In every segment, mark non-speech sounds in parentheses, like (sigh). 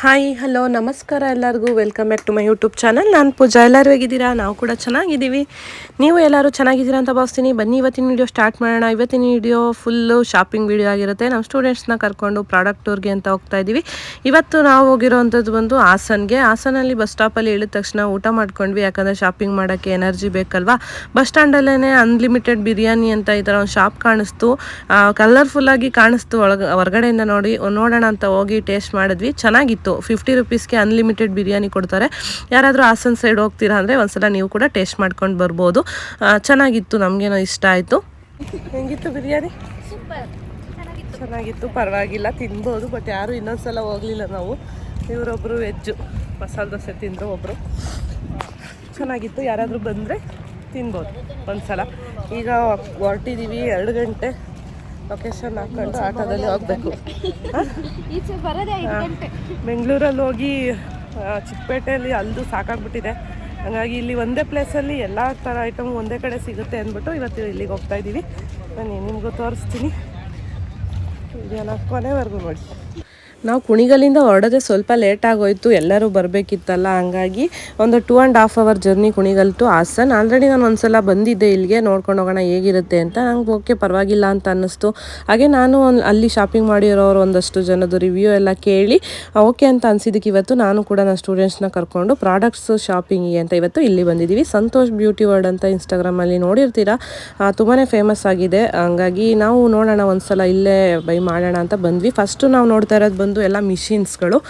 Hi hello ನಮಸ್ಕಾರ ಎಲ್ಲರಿಗೂ. Welcome back to my YouTube channel ನಾನು ಪೂಜಾ. ಎಲ್ಲರೂ ಹೇಗಿದ್ದೀರಾ? ನಾವು ಕೂಡ ಚೆನ್ನಾಗಿದ್ದೀವಿ. ನೀವು ಎಲ್ಲರೂ ಚೆನ್ನಾಗಿದ್ದೀರಾ ಅಂತ ಭಾವಿಸ್ತೀನಿ. ಬನ್ನಿ, ಇವತ್ತಿನ ವಿಡಿಯೋ ಸ್ಟಾರ್ಟ್ ಮಾಡೋಣ. ಇವತ್ತಿನ ವಿಡಿಯೋ ಫುಲ್ಲು ಶಾಪಿಂಗ್ ವೀಡಿಯೋ ಆಗಿರುತ್ತೆ. ನಮ್ಮ ಸ್ಟೂಡೆಂಟ್ಸ್ನ ಕರ್ಕೊಂಡು ಪ್ರಾಡಕ್ಟ್ ಟೂರ್ಗೆ ಅಂತ ಹೋಗ್ತಾ ಇದ್ದೀವಿ ಇವತ್ತು ನಾವು ಹೋಗಿರೋವಂಥದ್ದು ಬಂದು ಹಾಸನ್ಗೆ. ಹಾಸನಲ್ಲಿ ಬಸ್ ಸ್ಟಾಪಲ್ಲಿ ಇಳಿದ ತಕ್ಷಣ ಊಟ ಮಾಡ್ಕೊಂಡ್ವಿ. ಯಾಕಂದರೆ ಶಾಪಿಂಗ್ ಮಾಡೋಕ್ಕೆ ಎನರ್ಜಿ ಬೇಕಲ್ವಾ? ಬಸ್ ಸ್ಟ್ಯಾಂಡಲ್ಲೇ ಅನ್ಲಿಮಿಟೆಡ್ ಬಿರಿಯಾನಿ ಅಂತ ಈ ಥರ ಒಂದು ಶಾಪ್ ಕಾಣಿಸ್ತು. ಕಲರ್ಫುಲ್ಲಾಗಿ ಕಾಣಿಸ್ತು. ಒಳಗೆ, ಹೊರಗಡೆಯಿಂದ ನೋಡಿ, ನೋಡೋಣ ಅಂತ ಹೋಗಿ ಟೇಸ್ಟ್ ಮಾಡಿದ್ವಿ. ಚೆನ್ನಾಗಿತ್ತು. ಫಿಫ್ಟಿ ರುಪೀಸ್ಗೆ ಅನ್ಲಿಮಿಟೆಡ್ ಬಿರಿಯಾನಿ ಕೊಡ್ತಾರೆ. ಯಾರಾದರೂ ಹಾಸನ್ ಸೈಡ್ ಹೋಗ್ತೀರಾ ಅಂದರೆ ಒಂದ್ಸಲ ನೀವು ಕೂಡ ಟೇಸ್ಟ್ ಮಾಡ್ಕೊಂಡು ಬರ್ಬೋದು. ಚೆನ್ನಾಗಿತ್ತು ನಮಗೇನೋ ಇಷ್ಟ ಆಯಿತು. ಹೆಂಗಿತ್ತು ಬಿರಿಯಾನಿ? ಚೆನ್ನಾಗಿತ್ತು. ಪರವಾಗಿಲ್ಲ ತಿನ್ಬೋದು ಬಟ್ ಯಾರು ಇನ್ನೊಂದ್ಸಲ ಹೋಗಲಿಲ್ಲ ನಾವು. ಇವರೊಬ್ಬರು ವೆಜ್ಜು ಮಸಾಲೆ ದೋಸೆ ತಿಂದರು ಒಬ್ಬರು ಚೆನ್ನಾಗಿತ್ತು ಯಾರಾದರೂ ಬಂದರೆ ತಿನ್ಬೋದು ಒಂದ್ಸಲ. ಈಗ ಹೊರಟಿದ್ದೀವಿ ಎರಡು ಗಂಟೆ. ಲೊಕೇಶನ್ ಹಾಕೊಂಡು ಆಟೋದಲ್ಲಿ ಹೋಗಬೇಕು. (laughs) ಬೆಂಗಳೂರಲ್ಲಿ ಹೋಗಿ ಚಿಕ್ಕಪೇಟೆಯಲ್ಲಿ ಅಲ್ದು ಸಾಕಾಗ್ಬಿಟ್ಟಿದೆ. ಹಾಗಾಗಿ ಇಲ್ಲಿ ಒಂದೇ ಪ್ಲೇಸಲ್ಲಿ ಎಲ್ಲ ಥರ ಐಟಮ್ ಒಂದೇ ಕಡೆ ಸಿಗುತ್ತೆ ಅಂದ್ಬಿಟ್ಟು ಇವತ್ತು ಇಲ್ಲಿಗೆ ಹೋಗ್ತಾ ಇದ್ದೀವಿ. ನಾನು ನಿಮಗೂ ತೋರಿಸ್ತೀನಿ. ಇದೆಲ್ಲ ಕೊನೆವರೆಗೂ ನೋಡಿ. ನಾವು ಕುಣಿಗಲಿಂದ ಹೊರಡೋದೇ ಸ್ವಲ್ಪ ಲೇಟ್ ಆಗೋಯ್ತು, ಎಲ್ಲರೂ ಬರಬೇಕಿತ್ತಲ್ಲ, ಹಂಗಾಗಿ ಒಂದು two and half hour journey Kunigal to Hassan already ನಾನು ಒಂದು ಸಲ ಬಂದಿದ್ದೆ ಇಲ್ಲಿಗೆ, ನೋಡ್ಕೊಂಡು ಹೋಗೋಣ ಹೇಗಿರುತ್ತೆ ಅಂತ. ನಂಗೆ ಓಕೆ ಪರವಾಗಿಲ್ಲ ಅಂತ ಅನ್ನಿಸ್ತು. ಹಾಗೆ ನಾನು ಅಲ್ಲಿ ಶಾಪಿಂಗ್ ಮಾಡಿರೋರು ಒಂದಷ್ಟು ಜನದ ರಿವ್ಯೂ ಎಲ್ಲ ಕೇಳಿ ಓಕೆ ಅಂತ ಅನಿಸಿದ್ದಕ್ಕೆ ಇವತ್ತು ನಾನು ಕೂಡ ನನ್ನ ಸ್ಟೂಡೆಂಟ್ಸ್ನ ಕರ್ಕೊಂಡು ಪ್ರಾಡಕ್ಟ್ಸು ಶಾಪಿಂಗಿಗೆ ಅಂತ ಇವತ್ತು ಇಲ್ಲಿ ಬಂದಿದ್ದೀವಿ. ಸಂತೋಷ್ ಬ್ಯೂಟಿ ವರ್ಡ್ ಅಂತ ಇನ್ಸ್ಟಾಗ್ರಾಮಲ್ಲಿ ನೋಡಿರ್ತೀರಾ? ತುಂಬಾ ಫೇಮಸ್ ಆಗಿದೆ. ಹಂಗಾಗಿ ನಾವು ನೋಡೋಣ ಒಂದು ಸಲ ಇಲ್ಲೇ ಬೈ ಮಾಡೋಣ ಅಂತ ಬಂದ್ವಿ. ಫಸ್ಟು ನಾವು ನೋಡ್ತಾ ಇರೋದು ಬಂದು ಎಲ್ಲ ಮಿಷಿನ್ಸ್ಗಳು.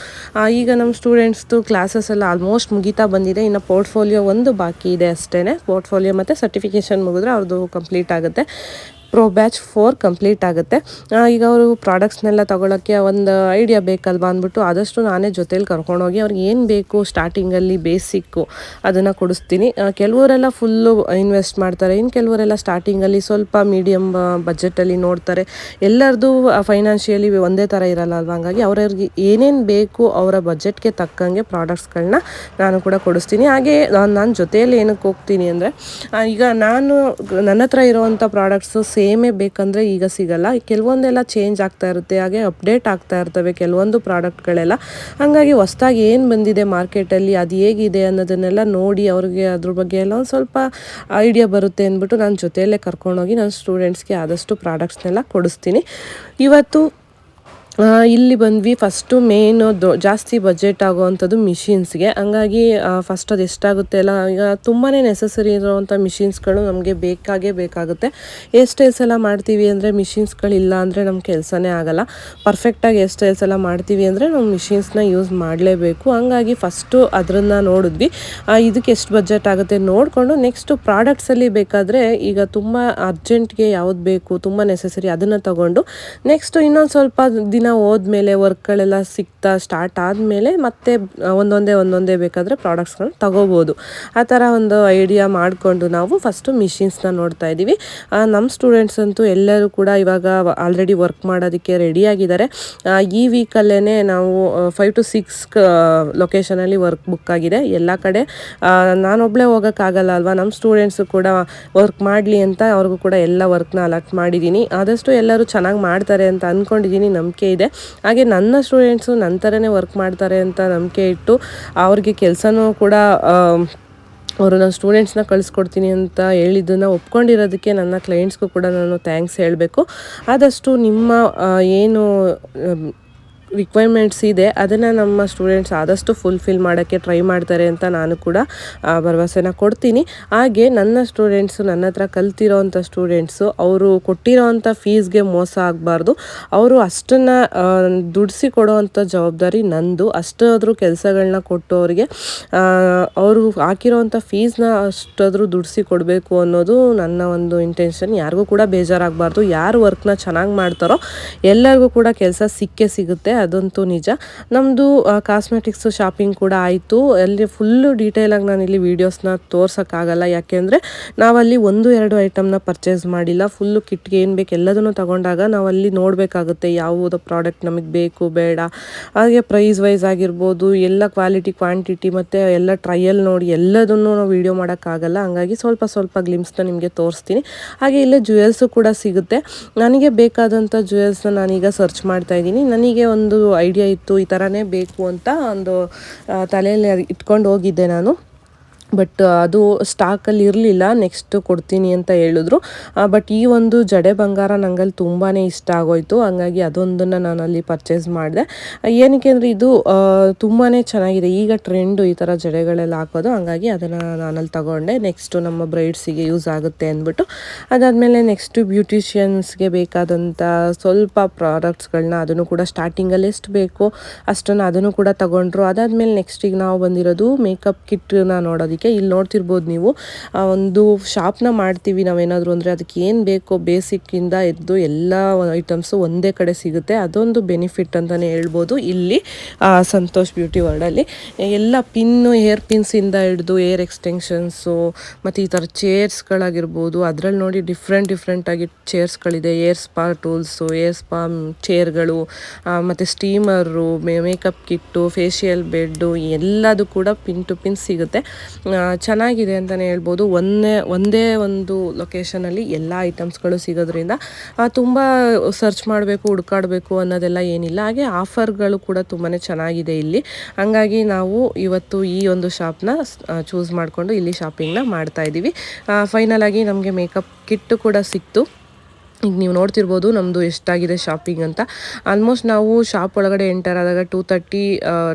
ಈಗ ನಮ್ಮ ಸ್ಟೂಡೆಂಟ್ಸ್ದು ಕ್ಲಾಸಸ್ ಎಲ್ಲ ಆಲ್ಮೋಸ್ಟ್ ಮುಗೀತಾ ಬಂದಿದೆ. ಇನ್ನು ಪೋರ್ಟ್ಫೋಲಿಯೋ ಒಂದು ಬಾಕಿ ಇದೆ ಅಷ್ಟೇ ಪೋರ್ಟ್ಫೋಲಿಯೋ ಮತ್ತು ಸರ್ಟಿಫಿಕೇಷನ್ ಮುಗಿದ್ರೆ ಅವ್ರದ್ದು ಕಂಪ್ಲೀಟ್ ಆಗುತ್ತೆ. ಪ್ರೋ ಬ್ಯಾಚ್ ಫೋರ್ ಕಂಪ್ಲೀಟ್ ಆಗುತ್ತೆ. ಈಗ ಅವರು ಪ್ರಾಡಕ್ಟ್ಸ್ನೆಲ್ಲ ತೊಗೊಳಕ್ಕೆ ಒಂದು ಐಡಿಯಾ ಬೇಕಲ್ವಾ ಅಂದ್ಬಿಟ್ಟು ಆದಷ್ಟು ನಾನೇ ಜೊತೇಲಿ ಕರ್ಕೊಂಡೋಗಿ ಅವ್ರಿಗೆ ಏನು ಬೇಕು ಸ್ಟಾರ್ಟಿಂಗಲ್ಲಿ ಬೇಸಿಕ್ಕು ಅದನ್ನು ಕೊಡಿಸ್ತೀನಿ. ಕೆಲವರೆಲ್ಲ ಫುಲ್ಲು ಇನ್ವೆಸ್ಟ್ ಮಾಡ್ತಾರೆ. ಇನ್ನು ಕೆಲವರೆಲ್ಲ ಸ್ಟಾರ್ಟಿಂಗಲ್ಲಿ ಸ್ವಲ್ಪ ಮೀಡಿಯಮ್ ಬಜೆಟಲ್ಲಿ ನೋಡ್ತಾರೆ. ಎಲ್ಲರದು ಫೈನಾನ್ಷಿಯಲಿ ಒಂದೇ ಥರ ಇರಲ್ಲ ಅಲ್ವಾ ಹಂಗಾಗಿ ಅವ್ರವ್ರಿಗೆ ಏನೇನು ಬೇಕು ಅವರ ಬಜೆಟ್ಗೆ ತಕ್ಕಂಗೆ ಪ್ರಾಡಕ್ಟ್ಸ್ಗಳನ್ನ ನಾನು ಕೂಡ ಕೊಡಿಸ್ತೀನಿ. ಹಾಗೆ ನಾನು ಜೊತೆಯಲ್ಲಿ ಏನಕ್ಕೆ ಹೋಗ್ತೀನಿ ಅಂದರೆ ಈಗ ನಾನು ನನ್ನ ಹತ್ರ ಇರೋವಂಥ ಪ್ರಾಡಕ್ಟ್ಸು ಸೇಮೇ ಬೇಕಂದರೆ ಈಗ ಸಿಗಲ್ಲ. ಕೆಲವೊಂದೆಲ್ಲ ಚೇಂಜ್ ಆಗ್ತಾ ಇರುತ್ತೆ. ಹಾಗೆ ಅಪ್ಡೇಟ್ ಆಗ್ತಾ ಇರ್ತವೆ ಕೆಲವೊಂದು ಪ್ರಾಡಕ್ಟ್ಗಳೆಲ್ಲ. ಹಾಗಾಗಿ ಹೊಸ್ದಾಗಿ ಏನು ಬಂದಿದೆ ಮಾರ್ಕೆಟಲ್ಲಿ ಅದು ಹೇಗಿದೆ ಅನ್ನೋದನ್ನೆಲ್ಲ ನೋಡಿ ಅವ್ರಿಗೆ ಅದ್ರ ಬಗ್ಗೆ ಎಲ್ಲ ಒಂದು ಸ್ವಲ್ಪ ಐಡಿಯಾ ಬರುತ್ತೆ ಅಂದ್ಬಿಟ್ಟು ನಾನು ಜೊತೆಯಲ್ಲೇ ಕರ್ಕೊಂಡೋಗಿ ನಾನು ಸ್ಟೂಡೆಂಟ್ಸ್ಗೆ ಆದಷ್ಟು ಪ್ರಾಡಕ್ಟ್ಸ್ನೆಲ್ಲ ಕೊಡಿಸ್ತೀನಿ. ಇವತ್ತು ಇಲ್ಲಿ ಬಂದ್ವಿ. ಫಸ್ಟು ಮೇನು ದೊ, ಜಾಸ್ತಿ ಬಜೆಟ್ ಆಗುವಂಥದ್ದು ಮಿಷಿನ್ಸ್ಗೆ ಹಂಗಾಗಿ ಫಸ್ಟ್ ಅದು ಎಷ್ಟಾಗುತ್ತೆ ಅಲ್ಲ ಈಗ ತುಂಬಾ ನೆಸಸರಿ ಇರುವಂಥ ಮಿಷಿನ್ಸ್ಗಳು ನಮಗೆ ಬೇಕಾಗೇ ಬೇಕಾಗುತ್ತೆ. ಎಷ್ಟು ಎಲ್ಲ ಮಾಡ್ತೀವಿ ಅಂದರೆ ಮಿಷಿನ್ಸ್ಗಳಿಲ್ಲ ಅಂದರೆ ನಮ್ಮ ಕೆಲಸನೇ ಆಗಲ್ಲ. ಪರ್ಫೆಕ್ಟಾಗಿ ಎಷ್ಟು ಎಲ್ಲ ಮಾಡ್ತೀವಿ ಅಂದರೆ ನಾವು ಮಿಷಿನ್ಸ್ನ ಯೂಸ್ ಮಾಡಲೇಬೇಕು. ಹಂಗಾಗಿ ಫಸ್ಟು ಅದರನ್ನು ನೋಡಿದ್ವಿ. ಇದಕ್ಕೆ ಎಷ್ಟು ಬಜೆಟ್ ಆಗುತ್ತೆ ನೋಡಿಕೊಂಡು ನೆಕ್ಸ್ಟು ಪ್ರಾಡಕ್ಟ್ಸಲ್ಲಿ ಬೇಕಾದರೆ ಈಗ ತುಂಬ ಅರ್ಜೆಂಟ್ಗೆ ಯಾವ್ದು ಬೇಕು, ತುಂಬ ನೆಸಸರಿ ಅದನ್ನು ತಗೊಂಡು ನೆಕ್ಸ್ಟು ಇನ್ನೊಂದು ಸ್ವಲ್ಪ ದಿನ ಹೋದ್ಮೇಲೆ ವರ್ಕ್ಗಳೆಲ್ಲ ಸಿಗ್ತಾ ಸ್ಟಾರ್ಟ್ ಆದಮೇಲೆ ಮತ್ತೆ ಒಂದೊಂದೇ ಒಂದೊಂದೇ ಬೇಕಾದರೆ ಪ್ರಾಡಕ್ಟ್ಸ್ಗಳನ್ನ ತಗೋಬೋದು. ಆ ಥರ ಒಂದು ಐಡಿಯಾ ಮಾಡಿಕೊಂಡು ನಾವು ಫಸ್ಟು ಮಿಷಿನ್ಸ್ನ ನೋಡ್ತಾ ಇದ್ದೀವಿ. ನಮ್ಮ ಸ್ಟೂಡೆಂಟ್ಸ್ ಅಂತೂ ಎಲ್ಲರೂ ಕೂಡ ಇವಾಗ ಆಲ್ರೆಡಿ ವರ್ಕ್ ಮಾಡೋದಕ್ಕೆ ರೆಡಿಯಾಗಿದ್ದಾರೆ ಈ ವೀಕಲ್ಲೇ ನಾವು ಫೈವ್ ಟು ಸಿಕ್ಸ್ ಲೊಕೇಶನಲ್ಲಿ ವರ್ಕ್ ಬುಕ್ ಆಗಿದೆ. ಎಲ್ಲ ಕಡೆ ನಾನೊಬ್ಬಳೇ ಹೋಗೋಕ್ಕಾಗಲ್ಲ ಅಲ್ವಾ? ನಮ್ಮ ಸ್ಟೂಡೆಂಟ್ಸು ಕೂಡ ವರ್ಕ್ ಮಾಡಲಿ ಅಂತ ಅವ್ರಿಗೂ ಕೂಡ ಎಲ್ಲ ವರ್ಕ್ನ ಅಲಕ್ಟ್ ಮಾಡಿದ್ದೀನಿ. ಆದಷ್ಟು ಎಲ್ಲರೂ ಚೆನ್ನಾಗಿ ಮಾಡ್ತಾರೆ ಅಂತ ಅಂದ್ಕೊಂಡಿದ್ದೀನಿ ನಂಬಿಕೆ ಇದೆ. ಹಾಗೆ ನನ್ನ ಸ್ಟೂಡೆಂಟ್ಸು ನನ್ನ ಥರನೇ ವರ್ಕ್ ಮಾಡ್ತಾರೆ ಅಂತ ನಂಬಿಕೆ ಇಟ್ಟು ಅವ್ರಿಗೆ ಕೆಲಸನೂ ಕೂಡ ಅವರು ನನ್ನ ಸ್ಟೂಡೆಂಟ್ಸ್ನ ಕಳಿಸ್ಕೊಡ್ತೀನಿ ಅಂತ ಹೇಳಿದ್ದನ್ನು ಒಪ್ಕೊಂಡಿರೋದಕ್ಕೆ ನನ್ನ ಕ್ಲೈಂಟ್ಸ್ಗೂ ಕೂಡ ನಾನು ಥ್ಯಾಂಕ್ಸ್ ಹೇಳಬೇಕು. ಆದಷ್ಟು ನಿಮ್ಮ ಏನು ರಿಕ್ವೈರ್ಮೆಂಟ್ಸ್ ಇದೆ. ಅದನ್ನು ನಮ್ಮ ಸ್ಟೂಡೆಂಟ್ಸ್ ಆದಷ್ಟು ಫುಲ್ಫಿಲ್ ಮಾಡೋಕ್ಕೆ ಟ್ರೈ ಮಾಡ್ತಾರೆ ಅಂತ ನಾನು ಕೂಡ ಭರವಸೆನ ಕೊಡ್ತೀನಿ. ಹಾಗೆ ನನ್ನ ಸ್ಟೂಡೆಂಟ್ಸು ನನ್ನ ಹತ್ರ ಕಲ್ತಿರೋವಂಥ ಸ್ಟೂಡೆಂಟ್ಸು ಅವರು ಕೊಟ್ಟಿರೋವಂಥ ಫೀಸ್ಗೆ ಮೋಸ ಆಗಬಾರ್ದು. ಅವರು ಅಷ್ಟನ್ನು ದುಡಿಸಿ ಕೊಡೋವಂಥ ಜವಾಬ್ದಾರಿ ನಂದು. ಅಷ್ಟಾದರೂ ಕೆಲಸಗಳನ್ನ ಕೊಟ್ಟು ಅವರಿಗೆ ಅವರು ಹಾಕಿರೋವಂಥ ಫೀಸ್ನ ಅಷ್ಟಾದರೂ ದುಡಿಸಿ ಕೊಡಬೇಕು ಅನ್ನೋದು ನನ್ನ ಒಂದು ಇಂಟೆನ್ಷನ್ ಯಾರಿಗೂ ಕೂಡ ಬೇಜಾರಾಗಬಾರ್ದು. ಯಾರು ವರ್ಕ್ನ ಚೆನ್ನಾಗಿ ಮಾಡ್ತಾರೋ, ಎಲ್ಲರಿಗೂ ಕೂಡ ಕೆಲಸ ಸಿಕ್ಕೇ ಸಿಗುತ್ತೆ. ಅದಂತೂ ನಿಜ. ನಮ್ಮದು ಕಾಸ್ಮೆಟಿಕ್ಸ್ ಶಾಪಿಂಗ್ ಕೂಡ ಆಯಿತು. ಅಲ್ಲಿ ಫುಲ್ಲು ಡೀಟೇಲಾಗಿ ನಾನು ಇಲ್ಲಿ ವೀಡಿಯೋಸ್ನ ತೋರ್ಸೋಕ್ಕಾಗಲ್ಲ ಯಾಕೆಂದರೆ ನಾವಲ್ಲಿ ಒಂದು, ಎರಡು ಐಟಮ್ನ ಪರ್ಚೇಸ್ ಮಾಡಿಲ್ಲ. ಫುಲ್ಲು ಕಿಟ್ಗೆ ಏನು ಬೇಕು ಎಲ್ಲದನ್ನು ತಗೊಂಡಾಗ ನಾವಲ್ಲಿ ನೋಡಬೇಕಾಗುತ್ತೆ ಯಾವುದೋ ಪ್ರಾಡಕ್ಟ್ ನಮಗೆ ಬೇಕು, ಬೇಡ. ಹಾಗೆ ಪ್ರೈಸ್ ವೈಸ್ ಆಗಿರ್ಬೋದು, ಎಲ್ಲ ಕ್ವಾಲಿಟಿ ಕ್ವಾಂಟಿಟಿ ಮತ್ತು ಎಲ್ಲ ಟ್ರಯಲ್ ನೋಡಿ ಎಲ್ಲದನ್ನು ನಾವು ವೀಡಿಯೋ ಮಾಡೋಕ್ಕಾಗಲ್ಲ ಹಂಗಾಗಿ ಸ್ವಲ್ಪ ಸ್ವಲ್ಪ ಗ್ಲಿಮ್ಸ್ನ ನಿಮಗೆ ತೋರಿಸ್ತೀನಿ. ಹಾಗೆ ಇಲ್ಲೇ ಜ್ಯುವೆಲ್ಸು ಕೂಡ ಸಿಗುತ್ತೆ. ನನಗೆ ಬೇಕಾದಂಥ ಜುವೆಲ್ಸ್ನ ನಾನೀಗ ಸರ್ಚ್ ಮಾಡ್ತಾ ಇದ್ದೀನಿ. ನನಗೆ ಒಂದು ಐಡಿಯಾ ಇತ್ತು ಈ ಥರನೇ ಬೇಕು ಅಂತ ಒಂದು ತಲೆಯಲ್ಲಿ ಇಟ್ಕೊಂಡು ಹೋಗಿದ್ದೆ ನಾನು. ಬಟ್ ಅದು ಸ್ಟಾಕಲ್ಲಿ ಇರಲಿಲ್ಲ ನೆಕ್ಸ್ಟ್ ಕೊಡ್ತೀನಿ ಅಂತ ಹೇಳಿದ್ರು. ಬಟ್ ಈ ಒಂದು ಜಡೆ ಬಂಗಾರ ನಂಗಲ್ಲಿ ತುಂಬಾ ಇಷ್ಟ ಆಗೋಯ್ತು. ಹಂಗಾಗಿ ಅದೊಂದನ್ನು ನಾನು ಅಲ್ಲಿ ಪರ್ಚೇಸ್ ಮಾಡಿದೆ ಏನಕ್ಕೆ ಅಂದರೆ ಇದು ತುಂಬಾ ಚೆನ್ನಾಗಿದೆ. ಈಗ ಟ್ರೆಂಡು ಈ ಥರ ಜಡೆಗಳೆಲ್ಲ ಹಾಕೋದು. ಹಂಗಾಗಿ ಅದನ್ನು ನಾನಲ್ಲಿ ತಗೊಂಡೆ. ನೆಕ್ಸ್ಟು ನಮ್ಮ ಬ್ರೈಡ್ಸಿಗೆ ಯೂಸ್ ಆಗುತ್ತೆ ಅಂದ್ಬಿಟ್ಟು. ಅದಾದಮೇಲೆ ನೆಕ್ಸ್ಟು ಬ್ಯೂಟಿಷಿಯನ್ಸ್ಗೆ ಬೇಕಾದಂಥ ಸ್ವಲ್ಪ ಪ್ರಾಡಕ್ಟ್ಸ್ಗಳನ್ನ ಅದನ್ನು ಕೂಡ ಸ್ಟಾರ್ಟಿಂಗಲ್ಲಿ ಎಷ್ಟು ಬೇಕೋ ಅಷ್ಟನ್ನು ಅದನ್ನು ಕೂಡ ತಗೊಂಡ್ರು. ಅದಾದಮೇಲೆ ನೆಕ್ಸ್ಟಿಗೆ ನಾವು ಬಂದಿರೋದು ಮೇಕಪ್ ಕಿಟ್ನ ನೋಡೋದಕ್ಕೆ. ಇಲ್ಲಿ ನೋಡ್ತಿರ್ಬೋದು ನೀವು. ಒಂದು ಶಾಪ್ನ ಮಾಡ್ತೀವಿ ನಾವೇನಾದರೂ ಅಂದರೆ ಅದಕ್ಕೆ ಏನು ಬೇಕೋ ಬೇಸಿಕ್ಕಿಂದ ಎದ್ದು ಎಲ್ಲ ಐಟಮ್ಸು ಒಂದೇ ಕಡೆ ಸಿಗುತ್ತೆ. ಅದೊಂದು ಬೆನಿಫಿಟ್ ಅಂತಲೇ ಹೇಳ್ಬೋದು ಇಲ್ಲಿ ಸಂತೋಷ್ ಬ್ಯೂಟಿ ವರ್ಲ್ಡಲ್ಲಿ ಎಲ್ಲ ಪಿನ್ನು ಹೇರ್ ಪಿನ್ಸಿಂದ ಹಿಡಿದು ಏರ್ ಎಕ್ಸ್ಟೆನ್ಷನ್ಸು ಮತ್ತು ಈ ಥರ ಚೇರ್ಸ್ಗಳಾಗಿರ್ಬೋದು ಅದರಲ್ಲಿ ನೋಡಿ ಡಿಫ್ರೆಂಟ್ ಡಿಫ್ರೆಂಟಾಗಿ ಚೇರ್ಸ್ಗಳಿದೆ air spa tools air spa ಚೇರ್ಗಳು ಮತ್ತು steamer makeup kit facial bed ಎಲ್ಲದು ಕೂಡ ಪಿನ್ ಟು ಪಿನ್ ಸಿಗುತ್ತೆ. ಚೆನ್ನಾಗಿದೆ ಅಂತಲೇ ಹೇಳ್ಬೋದು. ಒಂದೇ ಒಂದೇ ಒಂದು ಲೊಕೇಶನಲ್ಲಿ ಎಲ್ಲ ಐಟಮ್ಸ್ಗಳು ಸಿಗೋದ್ರಿಂದ ತುಂಬ ಸರ್ಚ್ ಮಾಡಬೇಕು, ಹುಡ್ಕಾಡಬೇಕು ಅನ್ನೋದೆಲ್ಲ ಏನಿಲ್ಲ. ಹಾಗೆ ಆಫರ್ಗಳು ಕೂಡ ತುಂಬಾ ಚೆನ್ನಾಗಿದೆ ಇಲ್ಲಿ. ಹಂಗಾಗಿ ನಾವು ಇವತ್ತು ಈ ಒಂದು ಶಾಪ್ನ ಚೂಸ್ ಮಾಡಿಕೊಂಡು ಇಲ್ಲಿ ಶಾಪಿಂಗ್ನ ಮಾಡ್ತಾ ಇದ್ದೀವಿ ಫೈನಲ್ ಆಗಿ ನಮಗೆ ಮೇಕಪ್ ಕಿಟ್ಟು ಕೂಡ ಸಿಕ್ತು. ಈಗ ನೀವು ನೋಡ್ತಿರ್ಬೋದು ನಮ್ಮದು ಎಷ್ಟಾಗಿದೆ ಶಾಪಿಂಗ್ ಅಂತ. ಆಲ್ಮೋಸ್ಟ್ ನಾವು ಶಾಪ್ ಒಳಗಡೆ ಎಂಟರ್ ಆದಾಗ ಟೂ ತರ್ಟಿ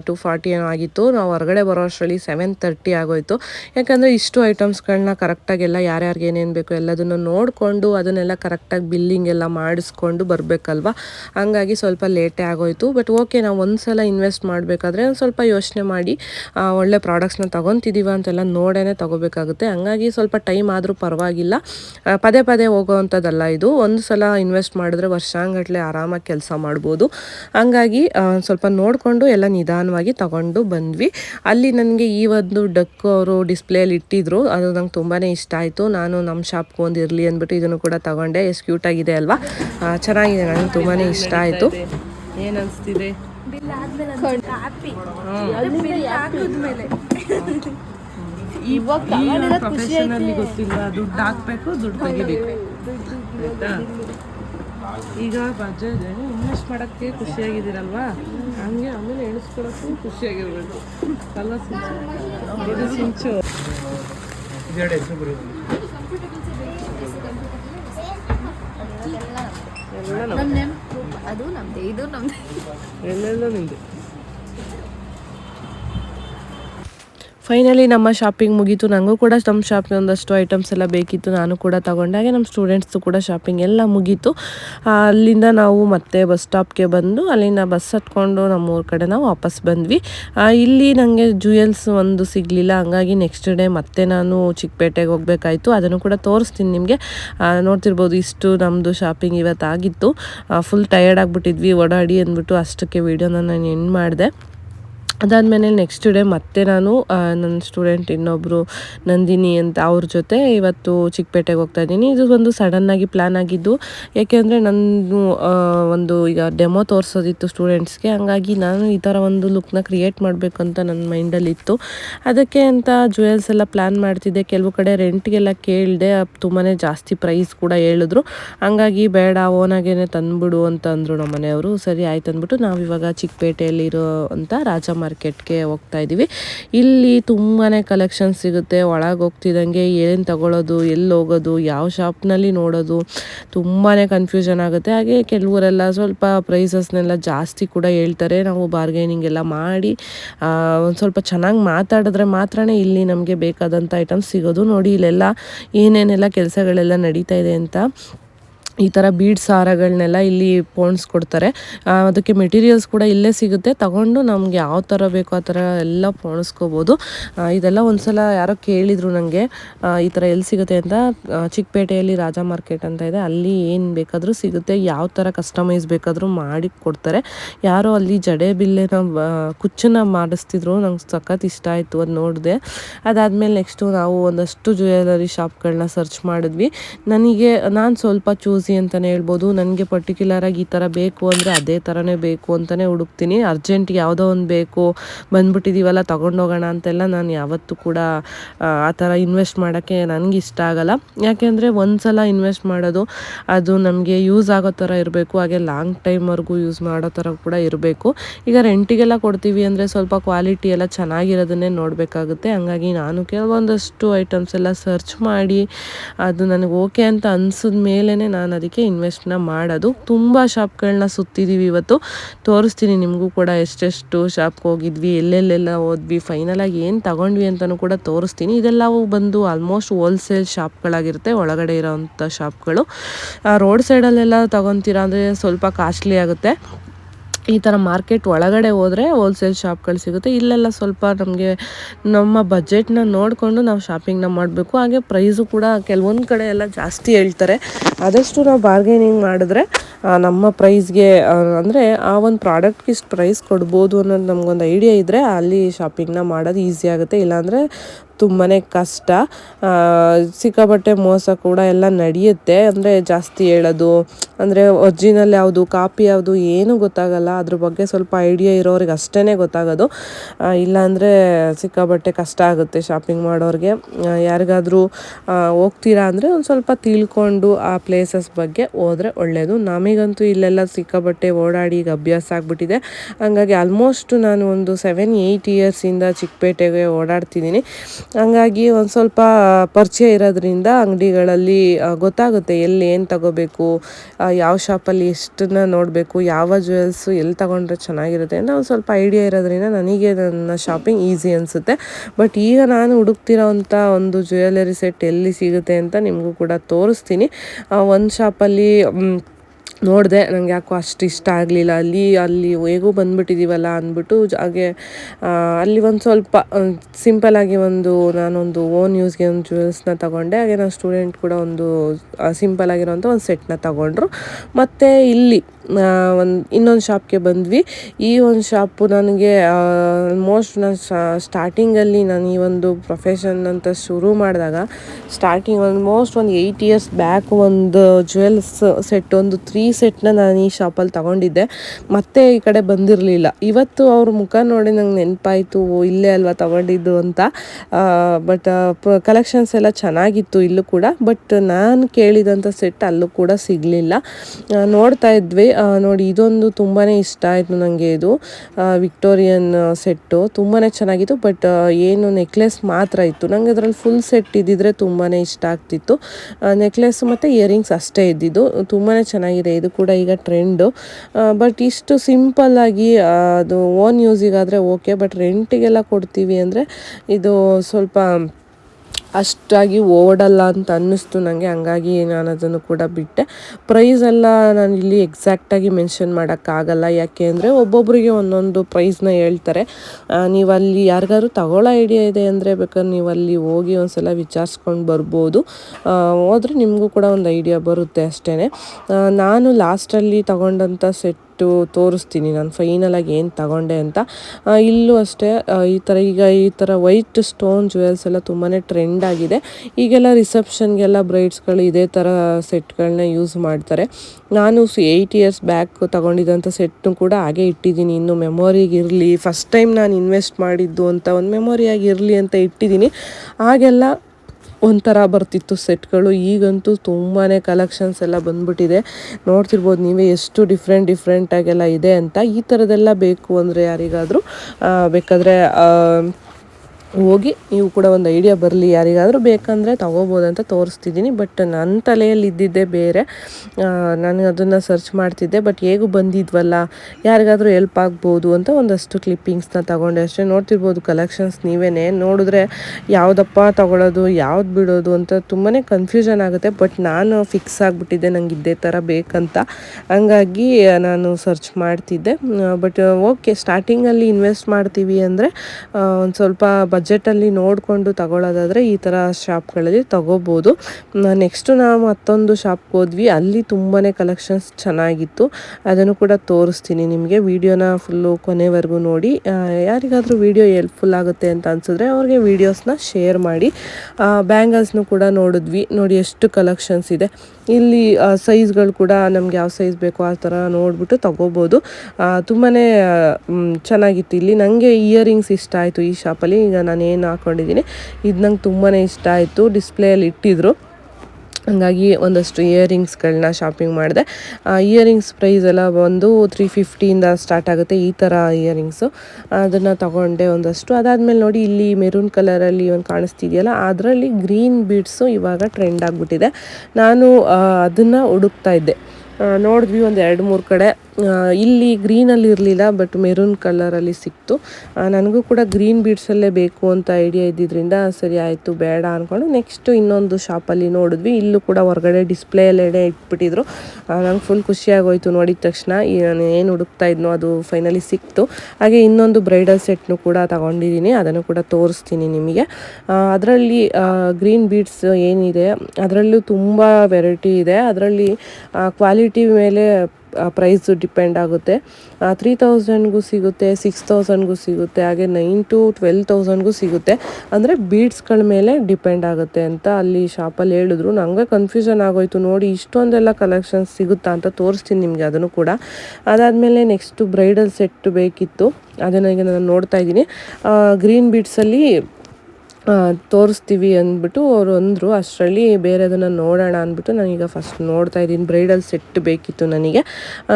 ಟು ಫಾರ್ಟಿ ಏನೋ ಆಗಿತ್ತು. ನಾವು ಹೊರಗಡೆ ಬರೋ ಅಷ್ಟರಲ್ಲಿ ಸೆವೆನ್ ತರ್ಟಿ ಆಗೋಯಿತು. ಯಾಕಂದರೆ ಇಷ್ಟು ಐಟಮ್ಸ್ಗಳನ್ನ ಕರೆಕ್ಟಾಗೆಲ್ಲ ಯಾರ್ಯಾರಿಗೆ ಏನೇನು ಬೇಕು ಎಲ್ಲದನ್ನು ನೋಡಿಕೊಂಡು ಅದನ್ನೆಲ್ಲ ಕರೆಕ್ಟಾಗಿ ಬಿಲ್ಲಿಂಗ್ ಎಲ್ಲ ಮಾಡಿಸ್ಕೊಂಡು ಬರಬೇಕಲ್ವ? ಹಂಗಾಗಿ ಸ್ವಲ್ಪ ಲೇಟೇ ಆಗೋಯಿತು. ಬಟ್ ಓಕೆ ನಾವು ಒಂದು ಸಲ ಇನ್ವೆಸ್ಟ್ ಮಾಡಬೇಕಾದ್ರೆ ಒಂದು ಸ್ವಲ್ಪ ಯೋಚನೆ ಮಾಡಿ ಒಳ್ಳೆ ಪ್ರಾಡಕ್ಟ್ಸ್ನ ತೊಗೊತಿದ್ದೀವ ಅಂತೆಲ್ಲ ನೋಡೇ ತೊಗೋಬೇಕಾಗುತ್ತೆ. ಹಂಗಾಗಿ ಸ್ವಲ್ಪ ಟೈಮ್ ಆದರೂ ಪರವಾಗಿಲ್ಲ. ಪದೇ ಪದೇ ಹೋಗೋವಂಥದ್ದಲ್ಲ ಇದು. ಸಲ ಇನ್ವೆಸ್ಟ್ ಮಾಡಿದ್ರೆ ವರ್ಷಾಂಗಟ್ಲೆ ಆರಾಮಾಗಿ ಕೆಲಸ ಮಾಡ್ಬೋದು. ಹಂಗಾಗಿ ಸ್ವಲ್ಪ ನೋಡಿಕೊಂಡು ಎಲ್ಲ ನಿಧಾನವಾಗಿ ತಗೊಂಡು ಬಂದ್ವಿ. ಅಲ್ಲಿ ನನಗೆ ಈ ಒಂದು ಡಕ್ ಅವರು ಡಿಸ್ಪ್ಲೇಲಿ ಇಟ್ಟಿದ್ರು. ಅದು ನಂಗೆ ತುಂಬಾ ಇಷ್ಟ ಆಯಿತು. ನಾನು ನಮ್ಮ ಶಾಪ್ಗೆ ಒಂದು ಇರಲಿ ಅಂದ್ಬಿಟ್ಟು ಇದನ್ನು ಕೂಡ ತಗೊಂಡೆ. ಎಷ್ಟು ಕ್ಯೂಟ್ ಆಗಿದೆ ಅಲ್ವಾ? ಚೆನ್ನಾಗಿದೆ. ನನಗೆ ತುಂಬಾ ಇಷ್ಟ ಆಯಿತು. ಏನು ಅನಿಸ್ತಿದೆ? ಇವಾಗ ಗೊತ್ತಿಲ್ಲ. ದುಡ್ಡು ಹಾಕ್ಬೇಕು ದುಡ್ಡು ತೆಗಿಬೇಕು. ಆಯ್ತಾ? ಈಗ ಬಜೆಟ್ ಇನ್ವೆಸ್ಟ್ ಮಾಡೋಕ್ಕೆ ಖುಷಿಯಾಗಿದ್ದೀರಲ್ವಾ? ಹಂಗೆ ಆಮೇಲೆ ಎಣಿಸ್ಕೊಳಕ್ಕೂ ಖುಷಿಯಾಗಿರ್ಬೇಕು. ಅಲ್ಲ ಸಿಂಚು. ಇದು ಸಿಂಚು. ಎಲ್ಲ ನಮ್ಮ ನಮ್ ನೆನ್ಪು ಅದು ನಮ್ದೆ ಇದು ನಮ್ದು. ಎಲ್ಲೆಲ್ಲೋ ನಿಂದು ಫೈನಲಿ ನಮ್ಮ ಶಾಪಿಂಗ್ ಮುಗೀತು. ನನಗೂ ಕೂಡ ನಮ್ಮ ಶಾಪಿಂಗ್ ಒಂದಷ್ಟು ಐಟಮ್ಸ್ ಎಲ್ಲ ಬೇಕಿತ್ತು. ನಾನು ಕೂಡ ತಗೊಂಡೆ. ಹಾಗೆ ನಮ್ಮ ಸ್ಟೂಡೆಂಟ್ಸು ಕೂಡ ಶಾಪಿಂಗ್ ಎಲ್ಲ ಮುಗೀತು. ಅಲ್ಲಿಂದ ನಾವು ಮತ್ತೆ ಬಸ್ ಸ್ಟಾಪ್ಗೆ ಬಂದು, ಅಲ್ಲಿಂದ ಬಸ್ ಹತ್ಕೊಂಡು ನಮ್ಮ ಊರ ಕಡೆ ನಾವು ವಾಪಸ್ ಬಂದ್ವಿ. ಇಲ್ಲಿ ನನಗೆ ಜುವೆಲ್ಸ್ ಒಂದು ಸಿಗಲಿಲ್ಲ. ಹಂಗಾಗಿ ನೆಕ್ಸ್ಟ್ ಡೇ ಮತ್ತೆ ನಾನು ಚಿಕ್ಕಪೇಟೆಗೆ ಹೋಗಬೇಕಾಯಿತು. ಅದನ್ನು ಕೂಡ ತೋರಿಸ್ತೀನಿ ನಿಮಗೆ. ನೋಡ್ತಿರ್ಬೋದು ಇಷ್ಟು ನಮ್ಮದು ಶಾಪಿಂಗ್ ಇವತ್ತಾಗಿತ್ತು. ಫುಲ್ ಟಯರ್ಡ್ ಆಗಿಬಿಟ್ಟಿದ್ವಿ. ಓಡಾಡಿ ಅಂದ್ಬಿಟ್ಟು ಅಷ್ಟಕ್ಕೆ ವೀಡಿಯೋನ ನಾನು ಎಂಡ್ ಮಾಡಿದೆ. ಅದಾದಮೇಲೆ ನೆಕ್ಸ್ಟ್ ಡೇ ಮತ್ತೆ ನಾನು ನನ್ನ ಸ್ಟೂಡೆಂಟ್ ಇನ್ನೊಬ್ಬರು ನಂದಿನಿ ಅಂತ ಅವ್ರ ಜೊತೆ ಇವತ್ತು ಚಿಕ್ಕಪೇಟೆಗೆ ಹೋಗ್ತಾ ಇದ್ದೀನಿ. ಇದು ಒಂದು ಸಡನ್ನಾಗಿ ಪ್ಲ್ಯಾನ್ ಆಗಿದ್ದು. ಯಾಕೆಂದರೆ ನಾನು ಒಂದು ಈಗ ಡೆಮೋ ತೋರಿಸೋದಿತ್ತು ಸ್ಟೂಡೆಂಟ್ಸ್ಗೆ ಹಂಗಾಗಿ ನಾನು ಈ ಥರ ಒಂದು ಲುಕ್ನ ಕ್ರಿಯೇಟ್ ಮಾಡಬೇಕು ಅಂತ ನನ್ನ ಮೈಂಡಲ್ಲಿತ್ತು ಅದಕ್ಕೆ ಅಂತ ಜುವೆಲ್ಸ್ ಎಲ್ಲ ಪ್ಲ್ಯಾನ್ ಮಾಡ್ತಿದ್ದೆ. ಕೆಲವು ಕಡೆ ರೆಂಟ್ಗೆಲ್ಲ ಕೇಳಿದೆ ತುಂಬಾ ಜಾಸ್ತಿ ಪ್ರೈಸ್ ಕೂಡ ಹೇಳಿದ್ರು. ಹಂಗಾಗಿ ಬೇಡ ಓನಾಗೇನೆ ತಂದುಬಿಡು ಅಂತ ಅಂದರು ನಮ್ಮ ಮನೆಯವರು ಸರಿ, ಆಯ್ತು ಅಂದ್ಬಿಟ್ಟು ನಾವು ಇವಾಗ ಚಿಕ್ಕಪೇಟೆಯಲ್ಲಿರೋ ಅಂತ ರಾಜ ಮಾರ್ಕೆಟ್ಗೆ ಹೋಗ್ತಾ ಇದ್ದೀವಿ. ಇಲ್ಲಿ ತುಂಬಾ ಕಲೆಕ್ಷನ್ ಸಿಗುತ್ತೆ. ಒಳಗೆ ಹೋಗ್ತಿದ್ದಂಗೆ ಏನು ತಗೊಳ್ಳೋದು ಎಲ್ಲಿ ಹೋಗೋದು, ಯಾವ ಶಾಪ್ನಲ್ಲಿ ನೋಡೋದು ತುಂಬಾ ಕನ್ಫ್ಯೂಷನ್ ಆಗುತ್ತೆ. ಹಾಗೆ ಕೆಲವರೆಲ್ಲ ಸ್ವಲ್ಪ ಪ್ರೈಸಸ್ನೆಲ್ಲ ಜಾಸ್ತಿ ಕೂಡ ಹೇಳ್ತಾರೆ. ನಾವು ಬಾರ್ಗೇನಿಂಗ್ ಎಲ್ಲ ಮಾಡಿ ಒಂದು ಸ್ವಲ್ಪ ಚೆನ್ನಾಗಿ ಮಾತಾಡಿದ್ರೆ ಮಾತ್ರ ಇಲ್ಲಿ ನಮಗೆ ಬೇಕಾದಂಥ ಐಟಮ್ಸ್ ಸಿಗೋದು. ನೋಡಿ, ಇಲ್ಲೆಲ್ಲ ಏನೇನೆಲ್ಲ ಕೆಲಸಗಳೆಲ್ಲ ನಡೀತಾ ಇದೆ ಅಂತ ಈ ಥರ ಬೀಡ್ ಸಾರಗಳನ್ನೆಲ್ಲ ಇಲ್ಲಿ ಪೋಣಿಸ್ಕೊಡ್ತಾರೆ ಅದಕ್ಕೆ ಮೆಟೀರಿಯಲ್ಸ್ ಕೂಡ ಇಲ್ಲೇ ಸಿಗುತ್ತೆ. ತಗೊಂಡು ನಮಗೆ ಯಾವ ಥರ ಬೇಕೋ ಆ ಥರ ಎಲ್ಲ ಪೋಣಿಸ್ಕೋಬೋದು ಇದೆಲ್ಲ ಇದೆಲ್ಲ ಒಂದ್ಸಲ ಯಾರೋ ಕೇಳಿದರು ನನಗೆ ಈ ಥರ ಎಲ್ಲಿ ಸಿಗುತ್ತೆ ಅಂತ. ಚಿಕ್ಕಪೇಟೆಯಲ್ಲಿ ರಾಜ ಮಾರ್ಕೆಟ್ ಅಂತ ಇದೆ. ಅಲ್ಲಿ ಏನು ಬೇಕಾದರೂ ಸಿಗುತ್ತೆ. ಯಾವ ಥರ ಕಸ್ಟಮೈಸ್ ಬೇಕಾದರೂ ಮಾಡಿ ಕೊಡ್ತಾರೆ. ಯಾರೋ ಅಲ್ಲಿ ಜಡೆ ಬಿಲ್ಲೆನ ಕುಚ್ಚನ್ನ ಮಾಡಿಸ್ತಿದ್ರು. ನಂಗೆ ಸಖತ್ ಇಷ್ಟ ಆಯಿತು ಅದು ನೋಡಿದೆ. ಅದಾದಮೇಲೆ ನೆಕ್ಸ್ಟು ನಾವು ಒಂದಷ್ಟು ಜ್ಯುವೆಲರಿ ಶಾಪ್ಗಳನ್ನ ಸರ್ಚ್ ಮಾಡಿದ್ವಿ. ನನಗೆ ನಾನು ಸ್ವಲ್ಪ ಚೂಸಿ ಅಂತಲೇ ಹೇಳ್ಬೋದು. ನನಗೆ ಪರ್ಟಿಕ್ಯುಲರಾಗಿ ಈ ಥರ ಬೇಕು ಅಂದರೆ ಅದೇ ಥರನೇ ಬೇಕು ಅಂತಲೇ ಹುಡುಕ್ತೀನಿ. ಅರ್ಜೆಂಟ್ ಯಾವುದೋ ಒಂದು ಬೇಕು. ಬಂದ್ಬಿಟ್ಟಿದ್ದೀವಲ್ಲ ತೊಗೊಂಡೋಗೋಣ ಅಂತೆಲ್ಲ ನಾನು ಯಾವತ್ತೂ ಕೂಡ ಆ, ಆ ಥರ ಇನ್ವೆಸ್ಟ್ ಮಾಡೋಕ್ಕೆ ನನಗೆ ಇಷ್ಟ ಆಗಲ್ಲ. ಯಾಕೆಂದರೆ ಒಂದು ಸಲ ಇನ್ವೆಸ್ಟ್ ಮಾಡೋದು ಅದು ನಮಗೆ ಯೂಸ್ ಆಗೋ ಥರ ಇರಬೇಕು. ಹಾಗೆ ಲಾಂಗ್ ಟೈಮ್ವರೆಗೂ ಯೂಸ್ ಮಾಡೋ ಥರ ಕೂಡ ಇರಬೇಕು. ಈಗ ರೆಂಟಿಗೆಲ್ಲ ಕೊಡ್ತೀವಿ ಅಂದರೆ ಸ್ವಲ್ಪ ಕ್ವಾಲಿಟಿ ಎಲ್ಲ ಚೆನ್ನಾಗಿರೋದನ್ನೇ ನೋಡಬೇಕಾಗುತ್ತೆ. ಹಂಗಾಗಿ ನಾನು ಕೆಲವೊಂದಷ್ಟು ಐಟಮ್ಸ್ ಎಲ್ಲ ಸರ್ಚ್ ಮಾಡಿ ಅದು ನನಗೆ ಓಕೆ ಅಂತ ಅನ್ಸಿದ ಮೇಲೇ ನಾನು ಅದಕ್ಕೆ ಇನ್ವೆಸ್ಟ್ನ ಮಾಡೋದು. ತುಂಬ ಶಾಪ್ಗಳನ್ನ ಸುತ್ತಿದ್ದೀವಿ ಇವತ್ತು. ತೋರಿಸ್ತೀನಿ ನಿಮಗೂ ಕೂಡ ಎಷ್ಟೆಷ್ಟು ಶಾಪ್ಗೆ ಹೋಗಿದ್ವಿ, ಎಲ್ಲೆಲ್ಲೆಲ್ಲ ಹೋದ್ವಿ ಫೈನಲಾಗಿ ಏನು ತಗೊಂಡ್ವಿ ಅಂತಲೂ ಕೂಡ ತೋರಿಸ್ತೀನಿ. ಇದೆಲ್ಲವೂ ಬಂದು ಆಲ್ಮೋಸ್ಟ್ ಹೋಲ್ಸೇಲ್ ಶಾಪ್ಗಳಾಗಿರುತ್ತೆ ಒಳಗಡೆ ಇರೋವಂಥ ಶಾಪ್ಗಳು ರೋಡ್ ಸೈಡಲ್ಲೆಲ್ಲ ತಗೊತೀರಾ ಅಂದರೆ ಸ್ವಲ್ಪ ಕಾಸ್ಟ್ಲಿ ಆಗುತ್ತೆ. ಈ ಥರ ಮಾರ್ಕೆಟ್ ಒಳಗಡೆ ಹೋದರೆ ಹೋಲ್ಸೇಲ್ ಶಾಪ್ಗಳು ಸಿಗುತ್ತೆ. ಇಲ್ಲೆಲ್ಲ ಸ್ವಲ್ಪ ನಮಗೆ ನಮ್ಮ ಬಜೆಟ್ನ ನೋಡಿಕೊಂಡು ನಾವು ಶಾಪಿಂಗ್ನ ಮಾಡಬೇಕು. ಹಾಗೆ ಪ್ರೈಸು ಕೂಡ ಕೆಲವೊಂದು ಕಡೆ ಎಲ್ಲ ಜಾಸ್ತಿ ಹೇಳ್ತಾರೆ. ಆದಷ್ಟು ನಾವು ಬಾರ್ಗೇನಿಂಗ್ ಮಾಡಿದ್ರೆ ನಮ್ಮ ಪ್ರೈಸ್ಗೆ ಅಂದರೆ ಆ ಒಂದು ಪ್ರಾಡಕ್ಟ್ಗೆ ಇಷ್ಟು ಪ್ರೈಸ್ ಕೊಡ್ಬೋದು ಅನ್ನೋದು ನಮಗೊಂದು ಐಡಿಯಾ ಇದ್ದರೆ ಅಲ್ಲಿ ಶಾಪಿಂಗ್ನ ಮಾಡೋದು ಈಸಿ ಆಗುತ್ತೆ. ಇಲ್ಲಾಂದರೆ ತುಂಬಾ ಕಷ್ಟ. ಸಿಕ್ಕಾಪಟ್ಟೆ ಮೋಸ ಕೂಡ ಎಲ್ಲ ನಡೆಯುತ್ತೆ. ಅಂದರೆ ಜಾಸ್ತಿ ಹೇಳೋದು, ಅಂದರೆ ಒರ್ಜಿನಲ್ ಯಾವುದು, ಕಾಪಿ ಯಾವುದು ಏನೂ ಗೊತ್ತಾಗಲ್ಲ. ಅದ್ರ ಬಗ್ಗೆ ಸ್ವಲ್ಪ ಐಡಿಯಾ ಇರೋರಿಗೆ ಅಷ್ಟೇ ಗೊತ್ತಾಗೋದು. ಇಲ್ಲಾಂದರೆ ಸಿಕ್ಕಾಪಟ್ಟೆ ಕಷ್ಟ ಆಗುತ್ತೆ ಶಾಪಿಂಗ್ ಮಾಡೋರಿಗೆ. ಯಾರಿಗಾದರೂ ಹೋಗ್ತೀರಾ ಅಂದರೆ ಒಂದು ಸ್ವಲ್ಪ ತಿಳ್ಕೊಂಡು ಆ ಪ್ಲೇಸಸ್ ಬಗ್ಗೆ ಹೋದರೆ ಒಳ್ಳೆಯದು ನಮಗಂತೂ ಇಲ್ಲೆಲ್ಲ ಸಿಕ್ಕಾಪಟ್ಟೆ ಓಡಾಡಿ ಈಗ ಅಭ್ಯಾಸ ಆಗಿಬಿಟ್ಟಿದೆ. ಹಂಗಾಗಿ ಆಲ್ಮೋಸ್ಟ್ ನಾನು ಒಂದು ಸೆವೆನ್ ಏಯ್ಟ್ ಇಯರ್ಸಿಂದ ಚಿಕ್ಕಪೇಟೆಗೆ ಓಡಾಡ್ತಿದ್ದೀನಿ. ಹಂಗಾಗಿ ಒಂದು ಸ್ವಲ್ಪ ಪರಿಚಯ ಇರೋದ್ರಿಂದ ಅಂಗಡಿಗಳಲ್ಲಿ ಗೊತ್ತಾಗುತ್ತೆ ಎಲ್ಲಿ ಏನು ತಗೋಬೇಕು ಯಾವ ಶಾಪಲ್ಲಿ ಎಷ್ಟನ್ನ ನೋಡಬೇಕು, ಯಾವ ಜ್ಯುವೆಲ್ಸು ಎಲ್ಲಿ ತಗೊಂಡ್ರೆ ಚೆನ್ನಾಗಿರುತ್ತೆ ಅಂತ ಒಂದು ಸ್ವಲ್ಪ ಐಡಿಯಾ ಇರೋದ್ರಿಂದ ನನಗೆ ನನ್ನ ಶಾಪಿಂಗ್ ಈಸಿ ಅನಿಸುತ್ತೆ. ಬಟ್ ಈಗ ನಾನು ಹುಡುಕ್ತಿರೋವಂಥ ಒಂದು ಜ್ಯುವೆಲರಿ ಸೆಟ್ ಎಲ್ಲಿ ಸಿಗುತ್ತೆ ಅಂತ ನಿಮಗೂ ಕೂಡ ತೋರಿಸ್ತೀನಿ. ಒಂದು ಶಾಪಲ್ಲಿ ನೋಡಿದೆ ನನಗೆ ಯಾಕೋ ಅಷ್ಟು ಇಷ್ಟ ಆಗಲಿಲ್ಲ. ಅಲ್ಲಿ ಅಲ್ಲಿ ಹೇಗೂ ಬಂದುಬಿಟ್ಟಿದ್ದೀವಲ್ಲ ಅಂದ್ಬಿಟ್ಟು ಹಾಗೆ ಅಲ್ಲಿ ಒಂದು ಸ್ವಲ್ಪ ಸಿಂಪಲ್ಲಾಗಿ ಒಂದು, ನಾನೊಂದು ಓನ್ ಯೂಸ್ಗೆ ಒಂದು ಜ್ಯುವೆಲ್ಸ್ನ ತಗೊಂಡೆ. ಹಾಗೆ ನನ್ನ ಸ್ಟೂಡೆಂಟ್ ಕೂಡ ಒಂದು ಸಿಂಪಲ್ ಆಗಿರೋಂಥ ಒಂದು ಸೆಟ್ನ ತಗೊಂಡ್ರು. ಮತ್ತು ಇಲ್ಲಿ ಒಂದು ಇನ್ನೊಂದು ಶಾಪ್ಗೆ ಬಂದ್ವಿ. ಈ ಒಂದು ಶಾಪು ನನಗೆ ಆಲ್ಮೋಸ್ಟ್ ನಾನು ಸ್ಟಾರ್ಟಿಂಗಲ್ಲಿ ನಾನು ಈ ಒಂದು ಪ್ರೊಫೆಷನ್ ಅಂತ ಶುರು ಮಾಡಿದಾಗ ಸ್ಟಾರ್ಟಿಂಗ್ ಆಲ್ಮೋಸ್ಟ್ ಒಂದು ಏಯ್ಟ್ ಇಯರ್ಸ್ ಬ್ಯಾಕ್ ಒಂದು ಜುವೆಲ್ಸ್ ಸೆಟ್ ಒಂದು ತ್ರೀ ಸೆಟ್ನ ನಾನು ಈ ಶಾಪಲ್ಲಿ ತಗೊಂಡಿದ್ದೆ. ಮತ್ತೆ ಈ ಕಡೆ ಬಂದಿರಲಿಲ್ಲ. ಇವತ್ತು ಅವ್ರ ಮುಖ ನೋಡಿ ನಂಗೆ ನೆನಪಾಯಿತು ಇಲ್ಲೇ ಅಲ್ವಾ ತಗೊಂಡಿದ್ದು ಅಂತ. ಬಟ್ ಕಲೆಕ್ಷನ್ಸ್ ಎಲ್ಲ ಚೆನ್ನಾಗಿತ್ತು ಇಲ್ಲೂ ಕೂಡ. ಬಟ್ ನಾನು ಕೇಳಿದಂಥ ಸೆಟ್ ಅಲ್ಲೂ ಕೂಡ ಸಿಗಲಿಲ್ಲ. ನೋಡ್ತಾ ಇದ್ವಿ. ನೋಡಿ, ಇದೊಂದು ತುಂಬಾ ಇಷ್ಟ ಆಯಿತು ನನಗೆ ಇದು ವಿಕ್ಟೋರಿಯನ್ ಸೆಟ್ಟು ತುಂಬಾ ಚೆನ್ನಾಗಿತ್ತು ಬಟ್ ಏನು ನೆಕ್ಲೆಸ್ ಮಾತ್ರ ಇತ್ತು. ನನಗೆ ಅದರಲ್ಲಿ ಫುಲ್ ಸೆಟ್ ಇದ್ದಿದ್ರೆ ತುಂಬಾ ಇಷ್ಟ ಆಗ್ತಿತ್ತು. ನೆಕ್ಲೆಸ್ ಮತ್ತು ಇಯರಿಂಗ್ಸ್ ಅಷ್ಟೇ ಇದ್ದಿದ್ದು. ತುಂಬಾ ಚೆನ್ನಾಗಿದೆ, ಇದು ಕೂಡ ಈಗ ಟ್ರೆಂಡು ಬಟ್ ಇಷ್ಟು ಸಿಂಪಲ್ಲಾಗಿ ಅದು ಓನ್ ಯೂಸಿಗಾದರೆ ಓಕೆ ಬಟ್ ರೆಂಟಿಗೆಲ್ಲ ಕೊಡ್ತೀವಿ ಅಂದರೆ ಇದು ಸ್ವಲ್ಪ ಅಷ್ಟಾಗಿ ಓಡಲ್ಲ ಅಂತ ಅನ್ನಿಸ್ತು. ನನಗೆ ಹಂಗಾಗಿ ನಾನು ಅದನ್ನು ಕೂಡ ಬಿಟ್ಟೆ. ಪ್ರೈಸ್ ಎಲ್ಲ ನಾನು ಇಲ್ಲಿ ಎಕ್ಸಾಕ್ಟಾಗಿ ಮೆನ್ಷನ್ ಮಾಡೋಕ್ಕಾಗಲ್ಲ. ಯಾಕೆ ಅಂದರೆ ಒಬ್ಬೊಬ್ಬರಿಗೆ ಒಂದೊಂದು ಪ್ರೈಸ್ನ ಹೇಳ್ತಾರೆ. ನೀವಲ್ಲಿ ನೀವು ಅಲ್ಲಿ ಯಾರಿಗಾದ್ರು ತಗೊಳ್ಳೋ ಐಡಿಯಾ ಇದೆ ಅಂದರೆ ಬೇಕಾದ್ರೆ ನೀವು ಅಲ್ಲಿ ಹೋಗಿ ಒಂದ್ಸಲ ವಿಚಾರಿಸ್ಕೊಂಡು ಬರ್ಬೋದು. ಹೋದ್ರೆ ನಿಮಗೂ ಕೂಡ ಒಂದು ಐಡಿಯಾ ಬರುತ್ತೆ ಅಷ್ಟೇ ನಾನು ಲಾಸ್ಟಲ್ಲಿ ತಗೊಂಡಂಥ ಸೆಟ್ ತೋರಿಸ್ತೀನಿ. ನಾನು ಫೈನಲಾಗಿ ಏನು ತಗೊಂಡೆ ಅಂತ. ಇಲ್ಲೂ ಅಷ್ಟೇ ಈ ಥರ ಈಗ ಈ ಥರ ವೈಟ್ ಸ್ಟೋನ್ ಜ್ಯುವೆಲ್ಸ್ ಎಲ್ಲ ತುಂಬಾ ಟ್ರೆಂಡ್ ಆಗಿದೆ. ಈಗೆಲ್ಲ ರಿಸೆಪ್ಷನ್ಗೆಲ್ಲ ಬ್ರೈಡ್ಸ್ಗಳು ಇದೇ ಥರ ಸೆಟ್ಗಳನ್ನ ಯೂಸ್ ಮಾಡ್ತಾರೆ. ನಾನು ಏಯ್ಟ್ ಇಯರ್ಸ್ ಬ್ಯಾಕ್ ತಗೊಂಡಿದ್ದಂಥ ಸೆಟ್ನು ಕೂಡ ಹಾಗೆ ಇಟ್ಟಿದ್ದೀನಿ. ಇನ್ನು ಮೆಮೊರಿಗೆ ಇರಲಿ. ಫಸ್ಟ್ ಟೈಮ್ ನಾನು ಇನ್ವೆಸ್ಟ್ ಮಾಡಿದ್ದು ಅಂತ ಒಂದು ಮೆಮೊರಿಯಾಗಿ ಇರಲಿ ಅಂತ ಇಟ್ಟಿದ್ದೀನಿ. ಆಗೆಲ್ಲ ಒಂಥರ ಬರ್ತಿತ್ತು ಸೆಟ್ಗಳು. ಈಗಂತೂ ತುಂಬಾ ಕಲೆಕ್ಷನ್ಸ್ ಎಲ್ಲ ಬಂದ್ಬಿಟ್ಟಿದೆ. ನೋಡ್ತಿರ್ಬೋದು ನೀವೇ ಎಷ್ಟು ಡಿಫ್ರೆಂಟ್ ಡಿಫ್ರೆಂಟಾಗೆಲ್ಲ ಇದೆ ಅಂತ. ಈ ಥರದ್ದೆಲ್ಲ ಬೇಕು ಅಂದರೆ ಯಾರಿಗಾದರೂ ಬೇಕಾದರೆ ಹೋಗಿ ನೀವು ಕೂಡ ಒಂದು ಐಡಿಯಾ ಬರಲಿ, ಯಾರಿಗಾದರೂ ಬೇಕಂದರೆ ತಗೋಬೋದು ಅಂತ ತೋರಿಸ್ತಿದ್ದೀನಿ. ಬಟ್ ನನ್ನ ತಲೆಯಲ್ಲಿ ಇದ್ದಿದ್ದೇ ಬೇರೆ. ನಾನು ಅದನ್ನು ಸರ್ಚ್ ಮಾಡ್ತಿದ್ದೆ ಬಟ್ ಹೇಗೂ ಬಂದಿದ್ವಲ್ಲ? ಯಾರಿಗಾದರೂ ಹೆಲ್ಪ್ ಆಗ್ಬೋದು ಅಂತ ಒಂದಷ್ಟು ಕ್ಲಿಪ್ಪಿಂಗ್ಸ್ನ ತಗೊಂಡೆ. ಅಷ್ಟೇ ನೋಡ್ತಿರ್ಬೋದು ಕಲೆಕ್ಷನ್ಸ್ ನೀವೇ ನೋಡಿದ್ರೆ ಯಾವುದಪ್ಪ ತಗೊಳ್ಳೋದು ಯಾವ್ದು ಬಿಡೋದು ಅಂತ ತುಂಬಾ ಕನ್ಫ್ಯೂಷನ್ ಆಗುತ್ತೆ. ಬಟ್ ನಾನು ಫಿಕ್ಸ್ ಆಗಿಬಿಟ್ಟಿದ್ದೆ, ನಂಗೆ ಇದೇ ಥರ ಬೇಕಂತ. ಹಂಗಾಗಿ ನಾನು ಸರ್ಚ್ ಮಾಡ್ತಿದ್ದೆ. ಬಟ್ ಓಕೆ ಸ್ಟಾರ್ಟಿಂಗಲ್ಲಿ ಇನ್ವೆಸ್ಟ್ ಮಾಡ್ತೀವಿ ಅಂದರೆ ಒಂದು ಸ್ವಲ್ಪ ಬಜೆಟಲ್ಲಿ ನೋಡಿಕೊಂಡು ತಗೊಳ್ಳೋದಾದರೆ ಈ ಥರ ಶಾಪ್ಗಳಲ್ಲಿ ತಗೋಬೋದು. ನೆಕ್ಸ್ಟು ನಾವು ಮತ್ತೊಂದು ಶಾಪ್ಗೆ ಹೋದ್ವಿ. ಅಲ್ಲಿ ತುಂಬಾ ಕಲೆಕ್ಷನ್ಸ್ ಚೆನ್ನಾಗಿತ್ತು. ಅದನ್ನು ಕೂಡ ತೋರಿಸ್ತೀನಿ ನಿಮಗೆ. ವಿಡಿಯೋನ ಫುಲ್ಲು ಕೊನೆವರೆಗೂ ನೋಡಿ. ಯಾರಿಗಾದರೂ ವೀಡಿಯೋ ಹೆಲ್ಪ್ಫುಲ್ ಆಗುತ್ತೆ ಅಂತ ಅನ್ಸಿದ್ರೆ ಅವ್ರಿಗೆ ವೀಡಿಯೋಸ್ನ ಶೇರ್ ಮಾಡಿ. ಬ್ಯಾಂಗಲ್ಸ್ನು ಕೂಡ ನೋಡಿದ್ವಿ. ನೋಡಿ ಎಷ್ಟು ಕಲೆಕ್ಷನ್ಸ್ ಇದೆ. ಇಲ್ಲಿ ಸೈಜ್ಗಳು ಕೂಡ ನಮ್ಗೆ ಯಾವ ಸೈಜ್ ಬೇಕೋ ಆ ಥರ ನೋಡಿಬಿಟ್ಟು ತಗೋಬೋದು. ತುಂಬಾ ಚೆನ್ನಾಗಿತ್ತು ಇಲ್ಲಿ. ನನಗೆ ಇಯರಿಂಗ್ಸ್ ಇಷ್ಟ ಆಯಿತು ಈ ಶಾಪಲ್ಲಿ. ಈಗ ನಾನು ಏನು ಹಾಕ್ಕೊಂಡಿದ್ದೀನಿ ಇದು ನಂಗೆ ತುಂಬಾ ಇಷ್ಟ ಆಯಿತು. ಡಿಸ್ಪ್ಲೇಯಲ್ಲಿ ಇಟ್ಟಿದ್ರು. ಹಂಗಾಗಿ ಒಂದಷ್ಟು ಇಯರಿಂಗ್ಸ್ಗಳನ್ನ ಶಾಪಿಂಗ್ ಮಾಡಿದೆ. ಇಯರಿಂಗ್ಸ್ ಪ್ರೈಸ್ ಎಲ್ಲ ಬಂದು ತ್ರೀ ಫಿಫ್ಟಿಯಿಂದ ಸ್ಟಾರ್ಟ್ ಆಗುತ್ತೆ ಈ ಥರ ಇಯರಿಂಗ್ಸು. ಅದನ್ನು ತಗೊಂಡೆ ಒಂದಷ್ಟು. ಅದಾದಮೇಲೆ ನೋಡಿ, ಇಲ್ಲಿ ಮೆರೂನ್ ಕಲರಲ್ಲಿ ಒಂದು ಕಾಣಿಸ್ತಿದೆಯಲ್ಲ, ಅದರಲ್ಲಿ ಗ್ರೀನ್ ಬೀಡ್ಸು ಇವಾಗ ಟ್ರೆಂಡ್ ಆಗಿಬಿಟ್ಟಿದೆ. ನಾನು ಅದನ್ನು ಹುಡುಕ್ತಾ ಇದ್ದೆ. ನೋಡಿದ್ವಿ ಒಂದು ಎರಡು ಮೂರು ಕಡೆ. ಇಲ್ಲಿ ಗ್ರೀನಲ್ಲಿ ಇರಲಿಲ್ಲ ಬಟ್ ಮೆರೂನ್ ಕಲರಲ್ಲಿ ಸಿಕ್ತು. ನನಗೂ ಕೂಡ ಗ್ರೀನ್ ಬೀಡ್ಸಲ್ಲೇ ಬೇಕು ಅಂತ ಐಡಿಯಾ ಇದ್ದಿದ್ದರಿಂದ ಸರಿ ಆಯಿತು, ಬೇಡ ಅಂದ್ಕೊಂಡು ನೆಕ್ಸ್ಟ್ ಇನ್ನೊಂದು ಶಾಪಲ್ಲಿ ನೋಡಿದ್ವಿ. ಇಲ್ಲೂ ಕೂಡ ಹೊರಗಡೆ ಡಿಸ್ಪ್ಲೇಯಲ್ಲೇ ಇಟ್ಬಿಟ್ಟಿದ್ರು. ನಂಗೆ ಫುಲ್ ಖುಷಿಯಾಗೋಯಿತು ನೋಡಿದ ತಕ್ಷಣ. ನಾನು ಏನು ಹುಡುಕ್ತಾ ಇದ್ನೋ ಅದು ಫೈನಲಿ ಸಿಕ್ತು. ಹಾಗೆ ಇನ್ನೊಂದು ಬ್ರೈಡಲ್ ಸೆಟ್ನು ಕೂಡ ತಗೊಂಡಿದ್ದೀನಿ ಅದನ್ನು ಕೂಡ ತೋರಿಸ್ತೀನಿ ನಿಮಗೆ. ಅದರಲ್ಲಿ ಗ್ರೀನ್ ಬೀಡ್ಸ್ ಏನಿದೆ, ಅದರಲ್ಲೂ ತುಂಬ ವೆರೈಟಿ ಇದೆ. ಅದರಲ್ಲಿ ಕ್ವಾಲಿಟಿ ಮೇಲೆ ಪ್ರೈಸು ಡಿಪೆಂಡ್ ಆಗುತ್ತೆ. ತ್ರೀ ತೌಸಂಡ್ಗೂ ಸಿಗುತ್ತೆ ಸಿಕ್ಸ್ ತೌಸಂಡ್ಗೂ ಸಿಗುತ್ತೆ, ಹಾಗೆ ನೈನ್ ಟು ಟ್ವೆಲ್ ತೌಸಂಡ್ಗೂ ಸಿಗುತ್ತೆ. ಅಂದರೆ ಬೀಡ್ಸ್ಗಳ ಮೇಲೆ ಡಿಪೆಂಡ್ ಆಗುತ್ತೆ ಅಂತ ಅಲ್ಲಿ ಶಾಪಲ್ಲಿ ಹೇಳಿದ್ರು. ನನಗೆ ಕನ್ಫ್ಯೂಷನ್ ಆಗೋಯ್ತು. ನೋಡಿ ಇಷ್ಟೊಂದೆಲ್ಲ ಕಲೆಕ್ಷನ್ಸ್ ಸಿಗುತ್ತಾ ಅಂತ ತೋರಿಸ್ತೀನಿ ನಿಮಗೆ ಅದನ್ನು ಕೂಡ. ಅದಾದಮೇಲೆ ನೆಕ್ಸ್ಟು ಬ್ರೈಡಲ್ ಸೆಟ್ ಬೇಕಿತ್ತು. ಅದನ್ನು ಈಗ ನಾನು ನೋಡ್ತಾ ಇದ್ದೀನಿ. ಗ್ರೀನ್ ಬೀಡ್ಸಲ್ಲಿ ತೋರಿಸ್ತೀವಿ ಅಂದ್ಬಿಟ್ಟು ಅವರು ಅಂದರು, ಅಷ್ಟರಲ್ಲಿ ಬೇರೆದನ್ನು ನೋಡೋಣ ಅಂದ್ಬಿಟ್ಟು ನಾನೀಗ ಫಸ್ಟ್ ನೋಡ್ತಾ ಇದ್ದೀನಿ. ಬ್ರೈಡಲ್ ಸೆಟ್ ಬೇಕಿತ್ತು ನನಗೆ.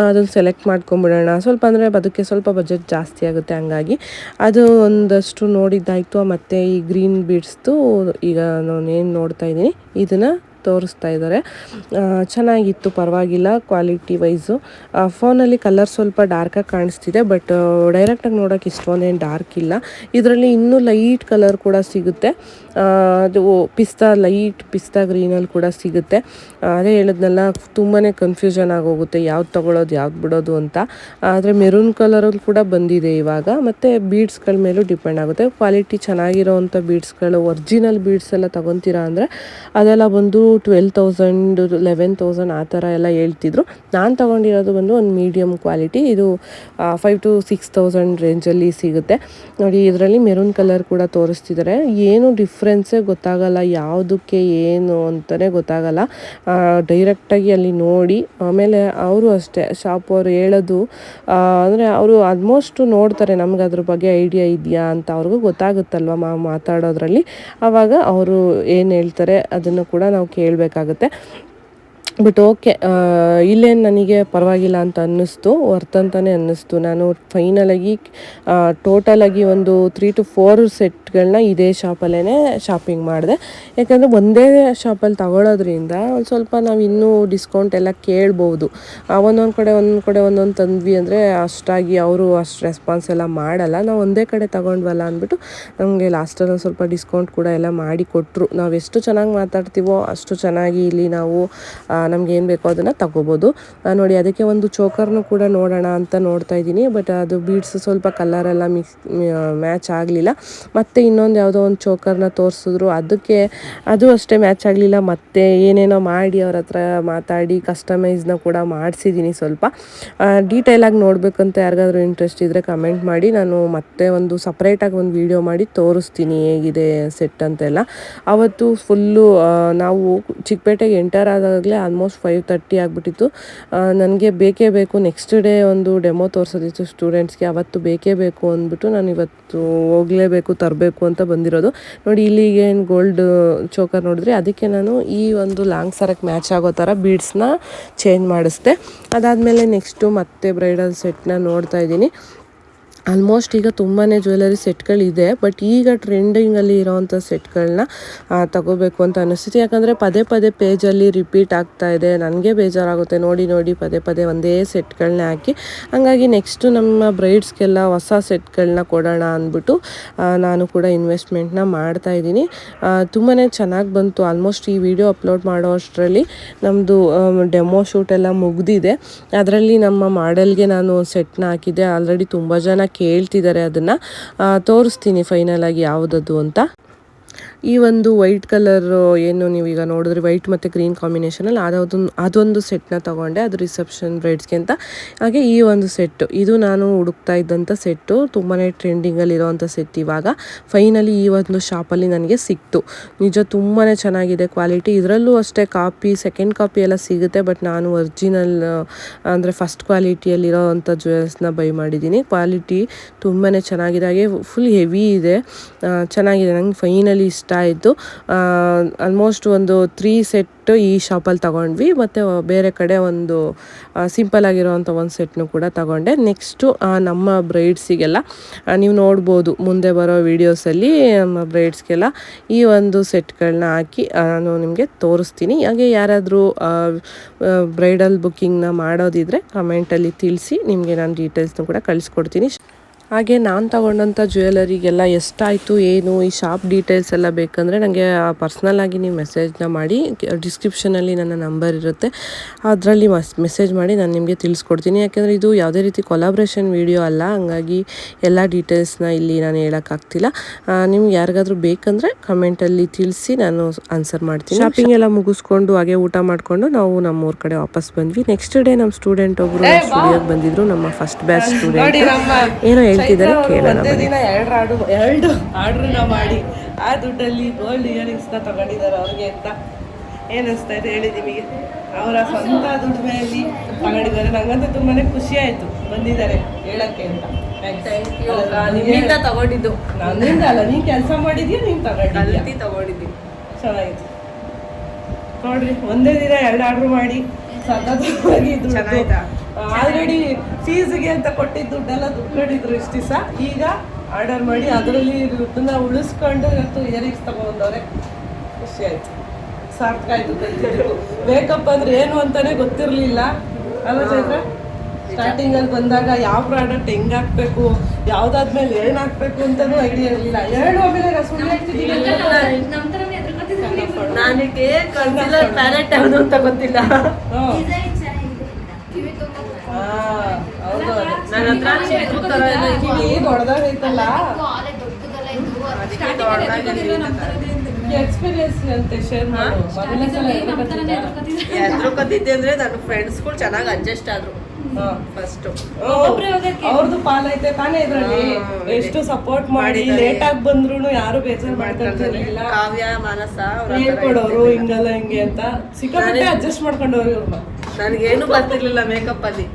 ಅದನ್ನು ಸೆಲೆಕ್ಟ್ ಮಾಡ್ಕೊಂಬಿಡೋಣ. ಸ್ವಲ್ಪ ಅಂದರೆ ಅದಕ್ಕೆ ಸ್ವಲ್ಪ ಬಜೆಟ್ ಜಾಸ್ತಿ ಆಗುತ್ತೆ ಹಂಗಾಗಿ. ಅದು ಒಂದಷ್ಟು ನೋಡಿದ್ದಾಯಿತು ಮತ್ತು ಈ ಗ್ರೀನ್ ಬೀಡ್ಸ್ದು ಈಗ ನಾನು ಏನು ನೋಡ್ತಾ ಇದ್ದೀನಿ, ಇದನ್ನು ತೋರಿಸ್ತಾ ಇದ್ದಾರೆ. ಚೆನ್ನಾಗಿತ್ತು, ಪರವಾಗಿಲ್ಲ ಕ್ವಾಲಿಟಿ ವೈಸು ಫೋನಲ್ಲಿ ಕಲರ್ ಸ್ವಲ್ಪ ಡಾರ್ಕಾಗಿ ಕಾಣಿಸ್ತಿದೆ ಬಟ್ ಡೈರೆಕ್ಟಾಗಿ ನೋಡೋಕೆ ಇಷ್ಟೊಂದೇನು ಡಾರ್ಕ್ ಇಲ್ಲ. ಇದರಲ್ಲಿ ಇನ್ನೂ ಲೈಟ್ ಕಲರ್ ಕೂಡ ಸಿಗುತ್ತೆ. ಅದು ಪಿಸ್ತಾ, ಲೈಟ್ ಪಿಸ್ತಾ ಗ್ರೀನಲ್ಲಿ ಕೂಡ ಸಿಗುತ್ತೆ. ಅದೇ ಹೇಳಿದ್ನಲ್ಲ ತುಂಬಾ ಕನ್ಫ್ಯೂಷನ್ ಆಗೋಗುತ್ತೆ, ಯಾವ್ದು ತೊಗೊಳೋದು, ಯಾವ್ದು ಬಿಡೋದು ಅಂತ. ಆದರೆ ಮೆರೂನ್ ಕಲರಲ್ಲಿ ಕೂಡ ಬಂದಿದೆ ಇವಾಗ. ಮತ್ತು ಬೀಡ್ಸ್ಗಳ ಮೇಲೂ ಡಿಪೆಂಡ್ ಆಗುತ್ತೆ. ಕ್ವಾಲಿಟಿ ಚೆನ್ನಾಗಿರೋವಂಥ ಬೀಡ್ಸ್ಗಳು ಒರಿಜಿನಲ್ ಬೀಡ್ಸ್ ಎಲ್ಲ ತೊಗೊತೀರಾ ಅಂದರೆ, ಅದೆಲ್ಲ ಬಂದು ಟ್ವೆಲ್ ತೌಸಂಡ್ ಲೆವೆನ್ ತೌಸಂಡ್ ಆ ಥರ ಎಲ್ಲ ಹೇಳ್ತಿದ್ರು. ನಾನು ತೊಗೊಂಡಿರೋದು ಬಂದು ಒಂದು ಮೀಡಿಯಮ್ ಕ್ವಾಲಿಟಿ ಇದು ಫೈವ್ ಟು ಸಿಕ್ಸ್ ತೌಸಂಡ್ ರೇಂಜಲ್ಲಿ ಸಿಗುತ್ತೆ. ನೋಡಿ, ಇದರಲ್ಲಿ ಮೆರೂನ್ ಕಲರ್ ಕೂಡ ತೋರಿಸ್ತಿದ್ದಾರೆ ಏನು ಡಿಫ್ರೆನ್ಸೇ ಗೊತ್ತಾಗಲ್ಲ, ಯಾವುದಕ್ಕೆ ಏನು ಅಂತಲೇ ಗೊತ್ತಾಗಲ್ಲ. ಡೈರೆಕ್ಟಾಗಿ ಅಲ್ಲಿ ನೋಡಿ, ಆಮೇಲೆ ಅವರು ಅಷ್ಟೇ, ಶಾಪ್ ಅವರು ಹೇಳೋದು ಅಂದರೆ ಅವರು ಆಲ್ಮೋಸ್ಟು ನೋಡ್ತಾರೆ ನಮ್ಗೆ ಅದ್ರ ಬಗ್ಗೆ ಐಡಿಯಾ ಇದೆಯಾ ಅಂತ ಅವ್ರಿಗೂ ಗೊತ್ತಾಗುತ್ತಲ್ವ ಮಾ, ಮಾತಾಡೋದ್ರಲ್ಲಿ. ಆವಾಗ ಅವರು ಏನು ಹೇಳ್ತಾರೆ ಅದನ್ನು ಕೂಡ ನಾವು ಕೇಳಬೇಕಾಗುತ್ತೆ. ಬಟ್ ಓಕೆ ಇಲ್ಲೇನು ನನಗೆ ಪರವಾಗಿಲ್ಲ ಅಂತ ಅನ್ನಿಸ್ತು ವರ್ತ್ ಅಂತಲೇ ಅನ್ನಿಸ್ತು. ನಾನು ಫೈನಲಾಗಿ ಟೋಟಲಾಗಿ ಒಂದು ತ್ರೀ ಟು ಫೋರ್ ಸೆಟ್ಗಳನ್ನ ಇದೇ ಶಾಪಲ್ಲೇ ಶಾಪಿಂಗ್ ಮಾಡಿದೆ. ಯಾಕಂದರೆ ಒಂದೇ ಶಾಪಲ್ಲಿ ತಗೊಳ್ಳೋದ್ರಿಂದ ಒಂದು ಸ್ವಲ್ಪ ನಾವು ಇನ್ನೂ ಡಿಸ್ಕೌಂಟ್ ಎಲ್ಲ ಕೇಳ್ಬೋದು. ಒಂದೊಂದು ಕಡೆ ಒಂದೊಂದು ಕಡೆ ಒಂದೊಂದು ತಂದ್ವಿ ಅಂದರೆ ಅಷ್ಟಾಗಿ ಅವರು ಅಷ್ಟು ರೆಸ್ಪಾನ್ಸ್ ಎಲ್ಲ ಮಾಡಲ್ಲ. ನಾವು ಒಂದೇ ಕಡೆ ತಗೊಂಡ್ವಲ್ಲ ಅಂದ್ಬಿಟ್ಟು ನಮಗೆ ಲಾಸ್ಟಲ್ಲಿ ಸ್ವಲ್ಪ ಡಿಸ್ಕೌಂಟ್ ಕೂಡ ಎಲ್ಲ ಮಾಡಿ ಕೊಟ್ಟರು ನಾವು ಎಷ್ಟು ಚೆನ್ನಾಗಿ ಮಾತಾಡ್ತೀವೋ ಅಷ್ಟು ಚೆನ್ನಾಗಿ ಇಲ್ಲಿ ನಾವು ನಮ್ಗೆ ಏನು ಬೇಕೋ ಅದನ್ನು ತಗೋಬೋದು. ನೋಡಿ ಅದಕ್ಕೆ ಒಂದು ಚೋಕರ್ನು ಕೂಡ ನೋಡೋಣ ಅಂತ ನೋಡ್ತಾ ಇದ್ದೀನಿ. ಬಟ್ ಅದು ಬೀಡ್ಸ್ ಸ್ವಲ್ಪ ಕಲರೆಲ್ಲ ಮಿಕ್ಸ್ ಮ್ಯಾಚ್ ಆಗಲಿಲ್ಲ. ಮತ್ತು ಇನ್ನೊಂದು ಯಾವುದೋ ಒಂದು ಚೋಕರ್ನ ತೋರಿಸಿದ್ರು. ಅದಕ್ಕೆ ಅದು ಅಷ್ಟೇ ಮ್ಯಾಚ್ ಆಗಲಿಲ್ಲ. ಮತ್ತೆ ಏನೇನೋ ಮಾಡಿ ಅವ್ರ ಹತ್ರ ಮಾತಾಡಿ ಕಸ್ಟಮೈಸ್ನ ಕೂಡ ಮಾಡಿಸಿದ್ದೀನಿ ಸ್ವಲ್ಪ. ಡೀಟೇಲಾಗಿ ನೋಡಬೇಕಂತ ಯಾರಿಗಾದ್ರೂ ಇಂಟ್ರೆಸ್ಟ್ ಇದ್ದರೆ ಕಮೆಂಟ್ ಮಾಡಿ. ನಾನು ಮತ್ತೆ ಒಂದು ಸಪ್ರೇಟಾಗಿ ಒಂದು ವಿಡಿಯೋ ಮಾಡಿ ತೋರಿಸ್ತೀನಿ ಹೇಗಿದೆ ಸೆಟ್ ಅಂತೆಲ್ಲ. ಅವತ್ತು ಫುಲ್ಲು ನಾವು ಚಿಕ್ಕಪೇಟೆಗೆ ಎಂಟರ್ ಆದಾಗಲೇ ಆಲ್ಮೋಸ್ಟ್ ಫೈವ್ ತರ್ಟಿ ಆಗಿಬಿಟ್ಟಿತ್ತು. ನನಗೆ ಬೇಕೇ ಬೇಕು. ನೆಕ್ಸ್ಟ್ ಡೇ ಒಂದು ಡೆಮೋ ತೋರಿಸೋದಿತ್ತು ಸ್ಟೂಡೆಂಟ್ಸ್ಗೆ ಅವತ್ತು ಬೇಕೇ ಬೇಕು ಅಂದ್ಬಿಟ್ಟು ನಾನು ಇವತ್ತು ಹೋಗಲೇಬೇಕು, ತರಬೇಕು ಅಂತ ಬಂದಿರೋದು. ನೋಡಿ ಇಲ್ಲಿಗೆ ಏನು ಗೋಲ್ಡ್ ಚೋಕರ್ ನೋಡಿದ್ರೆ ಅದಕ್ಕೆ ನಾನು ಈ ಒಂದು ಲಾಂಗ್ ಸರಕ್ಕೆ ಮ್ಯಾಚ್ ಆಗೋ ಥರ ಬೀಡ್ಸ್ನ ಚೇಂಜ್ ಮಾಡಿಸ್ದೆ. ಅದಾದಮೇಲೆ ನೆಕ್ಸ್ಟು ಮತ್ತೆ ಬ್ರೈಡಲ್ ಸೆಟ್ನ ನೋಡ್ತಾ ಇದ್ದೀನಿ. ಆಲ್ಮೋಸ್ಟ್ ಈಗ ತುಂಬಾ ಜ್ಯುವೆಲರಿ ಸೆಟ್ಗಳಿದೆ ಬಟ್ ಈಗ ಟ್ರೆಂಡಿಂಗಲ್ಲಿ ಇರೋವಂಥ ಸೆಟ್ಗಳನ್ನ ತಗೋಬೇಕು ಅಂತ ಅನಿಸ್ತಿತ್ತು ಯಾಕಂದರೆ ಪದೇ ಪದೇ ಪೇಜಲ್ಲಿ ರಿಪೀಟ್ ಆಗ್ತಾ ಇದೆ. ನನಗೆ ಬೇಜಾರಾಗುತ್ತೆ. ನೋಡಿ ನೋಡಿ, ಪದೇ ಪದೇ ಒಂದೇ ಸೆಟ್ಗಳನ್ನ ಹಾಕಿ. ಹಾಗಾಗಿ ನೆಕ್ಸ್ಟು ನಮ್ಮ ಬ್ರೈಡ್ಸ್ಗೆಲ್ಲ ಹೊಸ ಸೆಟ್ಗಳನ್ನ ಕೊಡೋಣ ಅಂದ್ಬಿಟ್ಟು ನಾನು ಕೂಡ ಇನ್ವೆಸ್ಟ್ಮೆಂಟ್ನ ಮಾಡ್ತಾ ಇದ್ದೀನಿ. ತುಂಬಾ ಚೆನ್ನಾಗಿ ಬಂತು. ಆಲ್ಮೋಸ್ಟ್ ಈ ವಿಡಿಯೋ ಅಪ್ಲೋಡ್ ಮಾಡೋ ಅಷ್ಟರಲ್ಲಿ ನಮ್ಮದು ಡೆಮೋ ಶೂಟ್ ಎಲ್ಲ ಮುಗ್ದಿದೆ. ಅದರಲ್ಲಿ ನಮ್ಮ ಮಾಡೆಲ್ಗೆ ನಾನು ಸೆಟ್ನ ಹಾಕಿದ್ದೆ. ಆಲ್ರೆಡಿ ತುಂಬ ಜನ ಕೇಳ್ತಿದ್ದಾರೆ ಅದನ್ನು. ತೋರಿಸ್ತೀನಿ ಫೈನಲ್ ಆಗಿ ಯಾವುದದು ಅಂತ. ಈ ಒಂದು ವೈಟ್ ಕಲರ್, ಏನು ನೀವು ಈಗ ನೋಡಿದ್ರೆ ವೈಟ್ ಮತ್ತು ಗ್ರೀನ್ ಕಾಂಬಿನೇಷನಲ್ಲಿ ಅದೊಂದು ಅದೊಂದು ಸೆಟ್ನ ತೊಗೊಂಡೆ. ಅದು ರಿಸೆಪ್ಷನ್ ಬ್ರೈಡ್ಸ್ಗೆ ಅಂತ ಹಾಗೆ ಈ ಒಂದು ಸೆಟ್ಟು ಇದು ನಾನು ಹುಡುಕ್ತಾ ಇದ್ದಂಥ ಸೆಟ್ಟು ತುಂಬಾ ಟ್ರೆಂಡಿಂಗಲ್ಲಿರೋವಂಥ ಸೆಟ್ ಇವಾಗ. ಫೈನಲಿ ಈ ಒಂದು ಶಾಪಲ್ಲಿ ನನಗೆ ಸಿಕ್ತು. ನಿಜ ತುಂಬಾ ಚೆನ್ನಾಗಿದೆ ಕ್ವಾಲಿಟಿ ಇದರಲ್ಲೂ ಅಷ್ಟೇ ಕಾಪಿ ಸೆಕೆಂಡ್ ಕಾಪಿ ಎಲ್ಲ ಸಿಗುತ್ತೆ ಬಟ್ ನಾನು ಒರಿಜಿನಲ್ ಅಂದರೆ ಫಸ್ಟ್ ಕ್ವಾಲಿಟಿಯಲ್ಲಿರೋ ಅಂಥ ಜ್ಯುವೆಲ್ಸ್ನ ಬೈ ಮಾಡಿದ್ದೀನಿ. ಕ್ವಾಲಿಟಿ ತುಂಬಾ ಚೆನ್ನಾಗಿದೆ. ಹಾಗೆ ಫುಲ್ ಹೆವಿ ಇದೆ. ಚೆನ್ನಾಗಿದೆ. ನಂಗೆ ಫೈನಲಿ ಇಷ್ಟ ಆಯಿತು. ಆಲ್ಮೋಸ್ಟ್ ಒಂದು ತ್ರೀ ಸೆಟ್ ಈ ಶಾಪಲ್ಲಿ ತಗೊಂಡ್ವಿ. ಮತ್ತು ಬೇರೆ ಕಡೆ ಒಂದು ಸಿಂಪಲ್ ಆಗಿರೋವಂಥ ಒಂದು ಸೆಟ್ನು ಕೂಡ ತಗೊಂಡೆ. ನೆಕ್ಸ್ಟು ನಮ್ಮ ಬ್ರೈಡ್ಸಿಗೆಲ್ಲ ನೀವು ನೋಡ್ಬೋದು ಮುಂದೆ ಬರೋ ವೀಡಿಯೋಸಲ್ಲಿ ನಮ್ಮ ಬ್ರೈಡ್ಸ್ಗೆಲ್ಲ ಈ ಒಂದು ಸೆಟ್ಗಳನ್ನ ಹಾಕಿ ನಾನು ನಿಮಗೆ ತೋರಿಸ್ತೀನಿ. ಹಾಗೆ ಯಾರಾದರೂ ಬ್ರೈಡಲ್ ಬುಕ್ಕಿಂಗ್ನ ಮಾಡೋದಿದ್ರೆ ಕಮೆಂಟಲ್ಲಿ ತಿಳಿಸಿ, ನಿಮಗೆ ನಾನು ಡೀಟೇಲ್ಸ್ನ ಕೂಡ ಕಳಿಸ್ಕೊಡ್ತೀನಿ. ಹಾಗೆ ನಾನು ತಗೊಂಡಂಥ ಜ್ಯುವೆಲರಿಗೆಲ್ಲ ಎಷ್ಟಾಯಿತು ಏನು ಈ ಶಾಪ್ ಡೀಟೇಲ್ಸ್ ಎಲ್ಲ ಬೇಕಂದರೆ ನನಗೆ ಪರ್ಸ್ನಲ್ಲಾಗಿ ನೀವು ಮೆಸೇಜ್ನ ಮಾಡಿ ಡಿಸ್ಕ್ರಿಪ್ಷನಲ್ಲಿ ನನ್ನ ನಂಬರ್ ಇರುತ್ತೆ. ಅದರಲ್ಲಿ ಮಸ್ ಮೆಸೇಜ್ ಮಾಡಿ ನಾನು ನಿಮಗೆ ತಿಳಿಸ್ಕೊಡ್ತೀನಿ. ಯಾಕೆಂದರೆ ಇದು ಯಾವುದೇ ರೀತಿ ಕೊಲಾಬ್ರೇಷನ್ ವಿಡಿಯೋ ಅಲ್ಲ. ಹಂಗಾಗಿ ಎಲ್ಲ ಡೀಟೇಲ್ಸ್ನ ಇಲ್ಲಿ ನಾನು ಹೇಳೋಕ್ಕಾಗ್ತಿಲ್ಲ. ನಿಮ್ಗೆ ಯಾರಿಗಾದ್ರೂ ಬೇಕಂದರೆ ಕಮೆಂಟಲ್ಲಿ ತಿಳಿಸಿ ನಾನು ಆನ್ಸರ್ ಮಾಡ್ತೀನಿ. ಶಾಪಿಂಗ್ ಎಲ್ಲ ಮುಗಿಸ್ಕೊಂಡು ಹಾಗೆ ಊಟ ಮಾಡಿಕೊಂಡು ನಾವು ನಮ್ಮ ಊರ ಕಡೆ ವಾಪಸ್ ಬಂದ್ವಿ. ನೆಕ್ಸ್ಟ್ ಡೇ ನಮ್ಮ ಸ್ಟೂಡೆಂಟ್ ಒಬ್ಬರು ಸ್ಟುಡಿಯೋಗೆ ಬಂದಿದ್ರು ನಮ್ಮ ಫಸ್ಟ್ ಬ್ಯಾಚ್ ಸ್ಟೂಡೆಂಟ್ ಏನೋ ಹೇಳ್ತಿದ್ದಾರೆ ಕೇಳೋಣ ಒಂದೇ ದಿನ ಎರಡು ಆರ್ಡು ಎರಡು ಆರ್ಡ್ರನ್ನ ಮಾಡಿ. ಆ ದುಡ್ಡಲ್ಲಿ ಗೋಲ್ಡ್ ಇಯರಿಂಗ್ಸ್ನ ತಗೊಂಡಿದ್ದಾರೆ ಅವ್ರಿಗೆ ಅಂತ ಏನಿಸ್ತಾ ಇದೆ ಹೇಳಿ ನಿಮಗೆ. ಅವರ ಸ್ವಂತ ದುಡಿಮೆಯಲ್ಲಿ ತಗೊಂಡಿದ್ದಾರೆ. ನಂಗಂತೂ ತುಂಬಾನೇ ಖುಷಿ ಆಯ್ತು ಬಂದಿದ್ದಾರೆ ಹೇಳಕ್ಕೆ ಅಂತ. ನಿಮ್ಮಿಂದ ತಗೊಂಡಿದ್ದು. ನನ್ನಿಂದ ಅಲ್ಲ ನೀನ್ ಕೆಲಸ ಮಾಡಿದ್ಯಾ ನೀನ್ ತಗೊಂಡಿದ್ಯಾ? ಕಲ್ತಿ ತಗೊಂಡಿದ್ವಿ ಚೆನ್ನಾಗಿತ್ತು. ನೋಡ್ರಿ ಒಂದೇ ದಿನ ಎರಡು ಆರ್ಡರ್ ಮಾಡಿ ಸತತವಾಗಿ ಚೆನ್ನಾಯ್ತಾ? ಆಲ್ರೆಡಿ ಫೀಸ್ಗೆ ಅಂತ ಕೊಟ್ಟಿದ್ದ ದುಡ್ಡೆಲ್ಲ ದುಡ್ಕೊಂಡಿದ್ರು ಇಷ್ಟು ದಿವಸ. ಈಗ ಆರ್ಡರ್ ಮಾಡಿ ಅದರಲ್ಲಿ ದುಡ್ಡನ್ನ ಉಳಿಸ್ಕೊಂಡು ಇವತ್ತು ಇಯರಿಂಗ್ಸ್ ತಗೊಂಡವ್ರೆ ಖುಷಿ ಆಯ್ತು. ಸಾರ್ಥಕ ಆಯ್ತು ಮೇಕಪ್ ಅಂದ್ರೆ ಏನು ಅಂತಾನೆ ಗೊತ್ತಿರಲಿಲ್ಲ. ಅಲ್ಲ ಚೈತ್ರ? ಸ್ಟಾರ್ಟಿಂಗ್ ಅಲ್ಲಿ ಬಂದಾಗ ಯಾವ ಪ್ರಾಡಕ್ಟ್ ಹೆಂಗ್ ಹಾಕ್ಬೇಕು ಯಾವ್ದಾದ್ಮೇಲೆ ಏನ್ ಹಾಕ್ಬೇಕು ಅಂತಾನೂ ಐಡಿಯಾ ಇರಲಿಲ್ಲ. ಎರಡು ಆಮೇಲೆ ನಾನು ಸುಳ್ಳು ಹೇಳ್ತಿದ್ದೀನಿ. ನನಗೆ ಕನ್ಸಿಲರ್ ಪ್ಯಾಲೆಟ್ ಯಾವುದು ಅಂತ ಗೊತ್ತಿಲ್ಲ. ಎಕ್ಸ್ಪೀರಿಯನ್ಸ್ ಅಂತೆ. ಶೇರ್? ಎದ್ರು ಕತ್ತಿದ್ದೆ ಅಂದ್ರೆ ನನ್ನ ಫ್ರೆಂಡ್ಸ್ಗಳು ಚೆನ್ನಾಗಿ ಅಡ್ಜಸ್ಟ್ ಆದ್ರು. ಫಸ್ಟ್ ಅವ್ರದ್ದು ಪಾಲೈತೆ ತಾನೇ ಇದ್ರಲ್ಲಿ. ಎಷ್ಟು ಸಪೋರ್ಟ್ ಮಾಡಿ. ಲೇಟ್ ಆಗಿ ಬಂದ್ರು ಯಾರು ಬೇಜಾರು ಮಾಡ್ಕೊಂತಿರ್ಲಿಲ್ಲ ಕಾವ್ಯ ಮಾನಸ ಹೇಳ್ಕೊಡೋರು. ಹಿಂಗಲ್ಲ ಹಿಂಗೆ ಅಂತ. ಸಿಕ್ಕಾಪಟ್ಟೆ ಅಡ್ಜಸ್ಟ್ ಮಾಡ್ಕೊಂಡವ್ರು ಇವ್ರನ್ನ ಏನು ಬರ್ತಿರ್ಲಿಲ್ಲ ಮೇಕಪ್ ಅಲ್ಲಿ.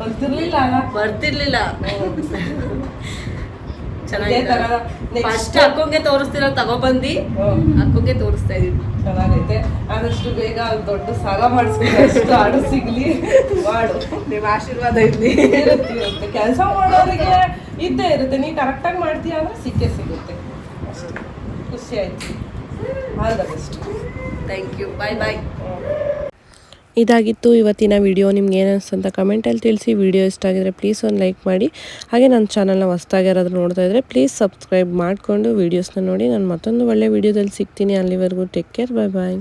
ಬರ್ತಿರ್ಲಿಲ್ಲ ಬರ್ತಿರ್ಲಿಲ್ಲ. (laughs) ಚೆನ್ನಾಗಿದೆ. ಫಸ್ಟ್ ಅಕ್ಕಂಗೆ ತೋರಿಸ್ತಿರೋ ತಗೊಬಂದಿ. ಅಕ್ಕಂಗೆ ತೋರಿಸ್ತಾ ಇದೀವಿ ಚೆನ್ನಾಗೈತೆ. ಆದಷ್ಟು ಬೇಗ ದೊಡ್ಡ ಸಾಲ ಮಾಡಿಸ್ಕೊಂಡು ಅಷ್ಟು ಆಡು ಸಿಗ್ಲಿ. ಮಾಡು ನಿಮ್ಮ ಆಶೀರ್ವಾದ ಇರ್ಲಿ. ಇರುತ್ತೆ ಕೆಲಸ ಮಾಡೋರಿಗೆ ಇದ್ದೇ ಇರುತ್ತೆ. ನೀ ಕರೆಕ್ಟಾಗಿ ಮಾಡ್ತೀಯ ಅಂದ್ರೆ ಸಿಕ್ಕೇ ಸಿಗುತ್ತೆ. ಅಷ್ಟೇ. ಖುಷಿ ಆಯ್ತು. All the best thank you bye bye ಇದಾಗಿತ್ತು ಇವತ್ತಿನ ವಿಡಿಯೋ. ನಿಮ್ಗೆ ಏನು ಅಂತ ಕಮೆಂಟಲ್ಲಿ ತಿಳಿಸಿ. ವಿಡಿಯೋ ಇಷ್ಟ ಆಗಿದ್ರೆ ಪ್ಲೀಸ್ ಒಂದು ಲೈಕ್ ಮಾಡಿ. ಹಾಗೆ ನನ್ನ ಚಾನಲ್ನ ಹೊಸ್ದಾಗಿ ಯಾರಾದರೂ ನೋಡ್ತಾ ಇದ್ದರೆ ಪ್ಲೀಸ್ ಸಬ್ಸ್ಕ್ರೈಬ್ ಮಾಡಿಕೊಂಡು ವೀಡಿಯೋಸ್ನ ನೋಡಿ. ನಾನು ಮತ್ತೊಂದು ಒಳ್ಳೆ ವೀಡಿಯೋದಲ್ಲಿ ಸಿಗ್ತೀನಿ. ಅಲ್ಲಿವರೆಗೂ ಟೇಕ್ ಕೇರ್ ಬಾಯ್ ಬಾಯ್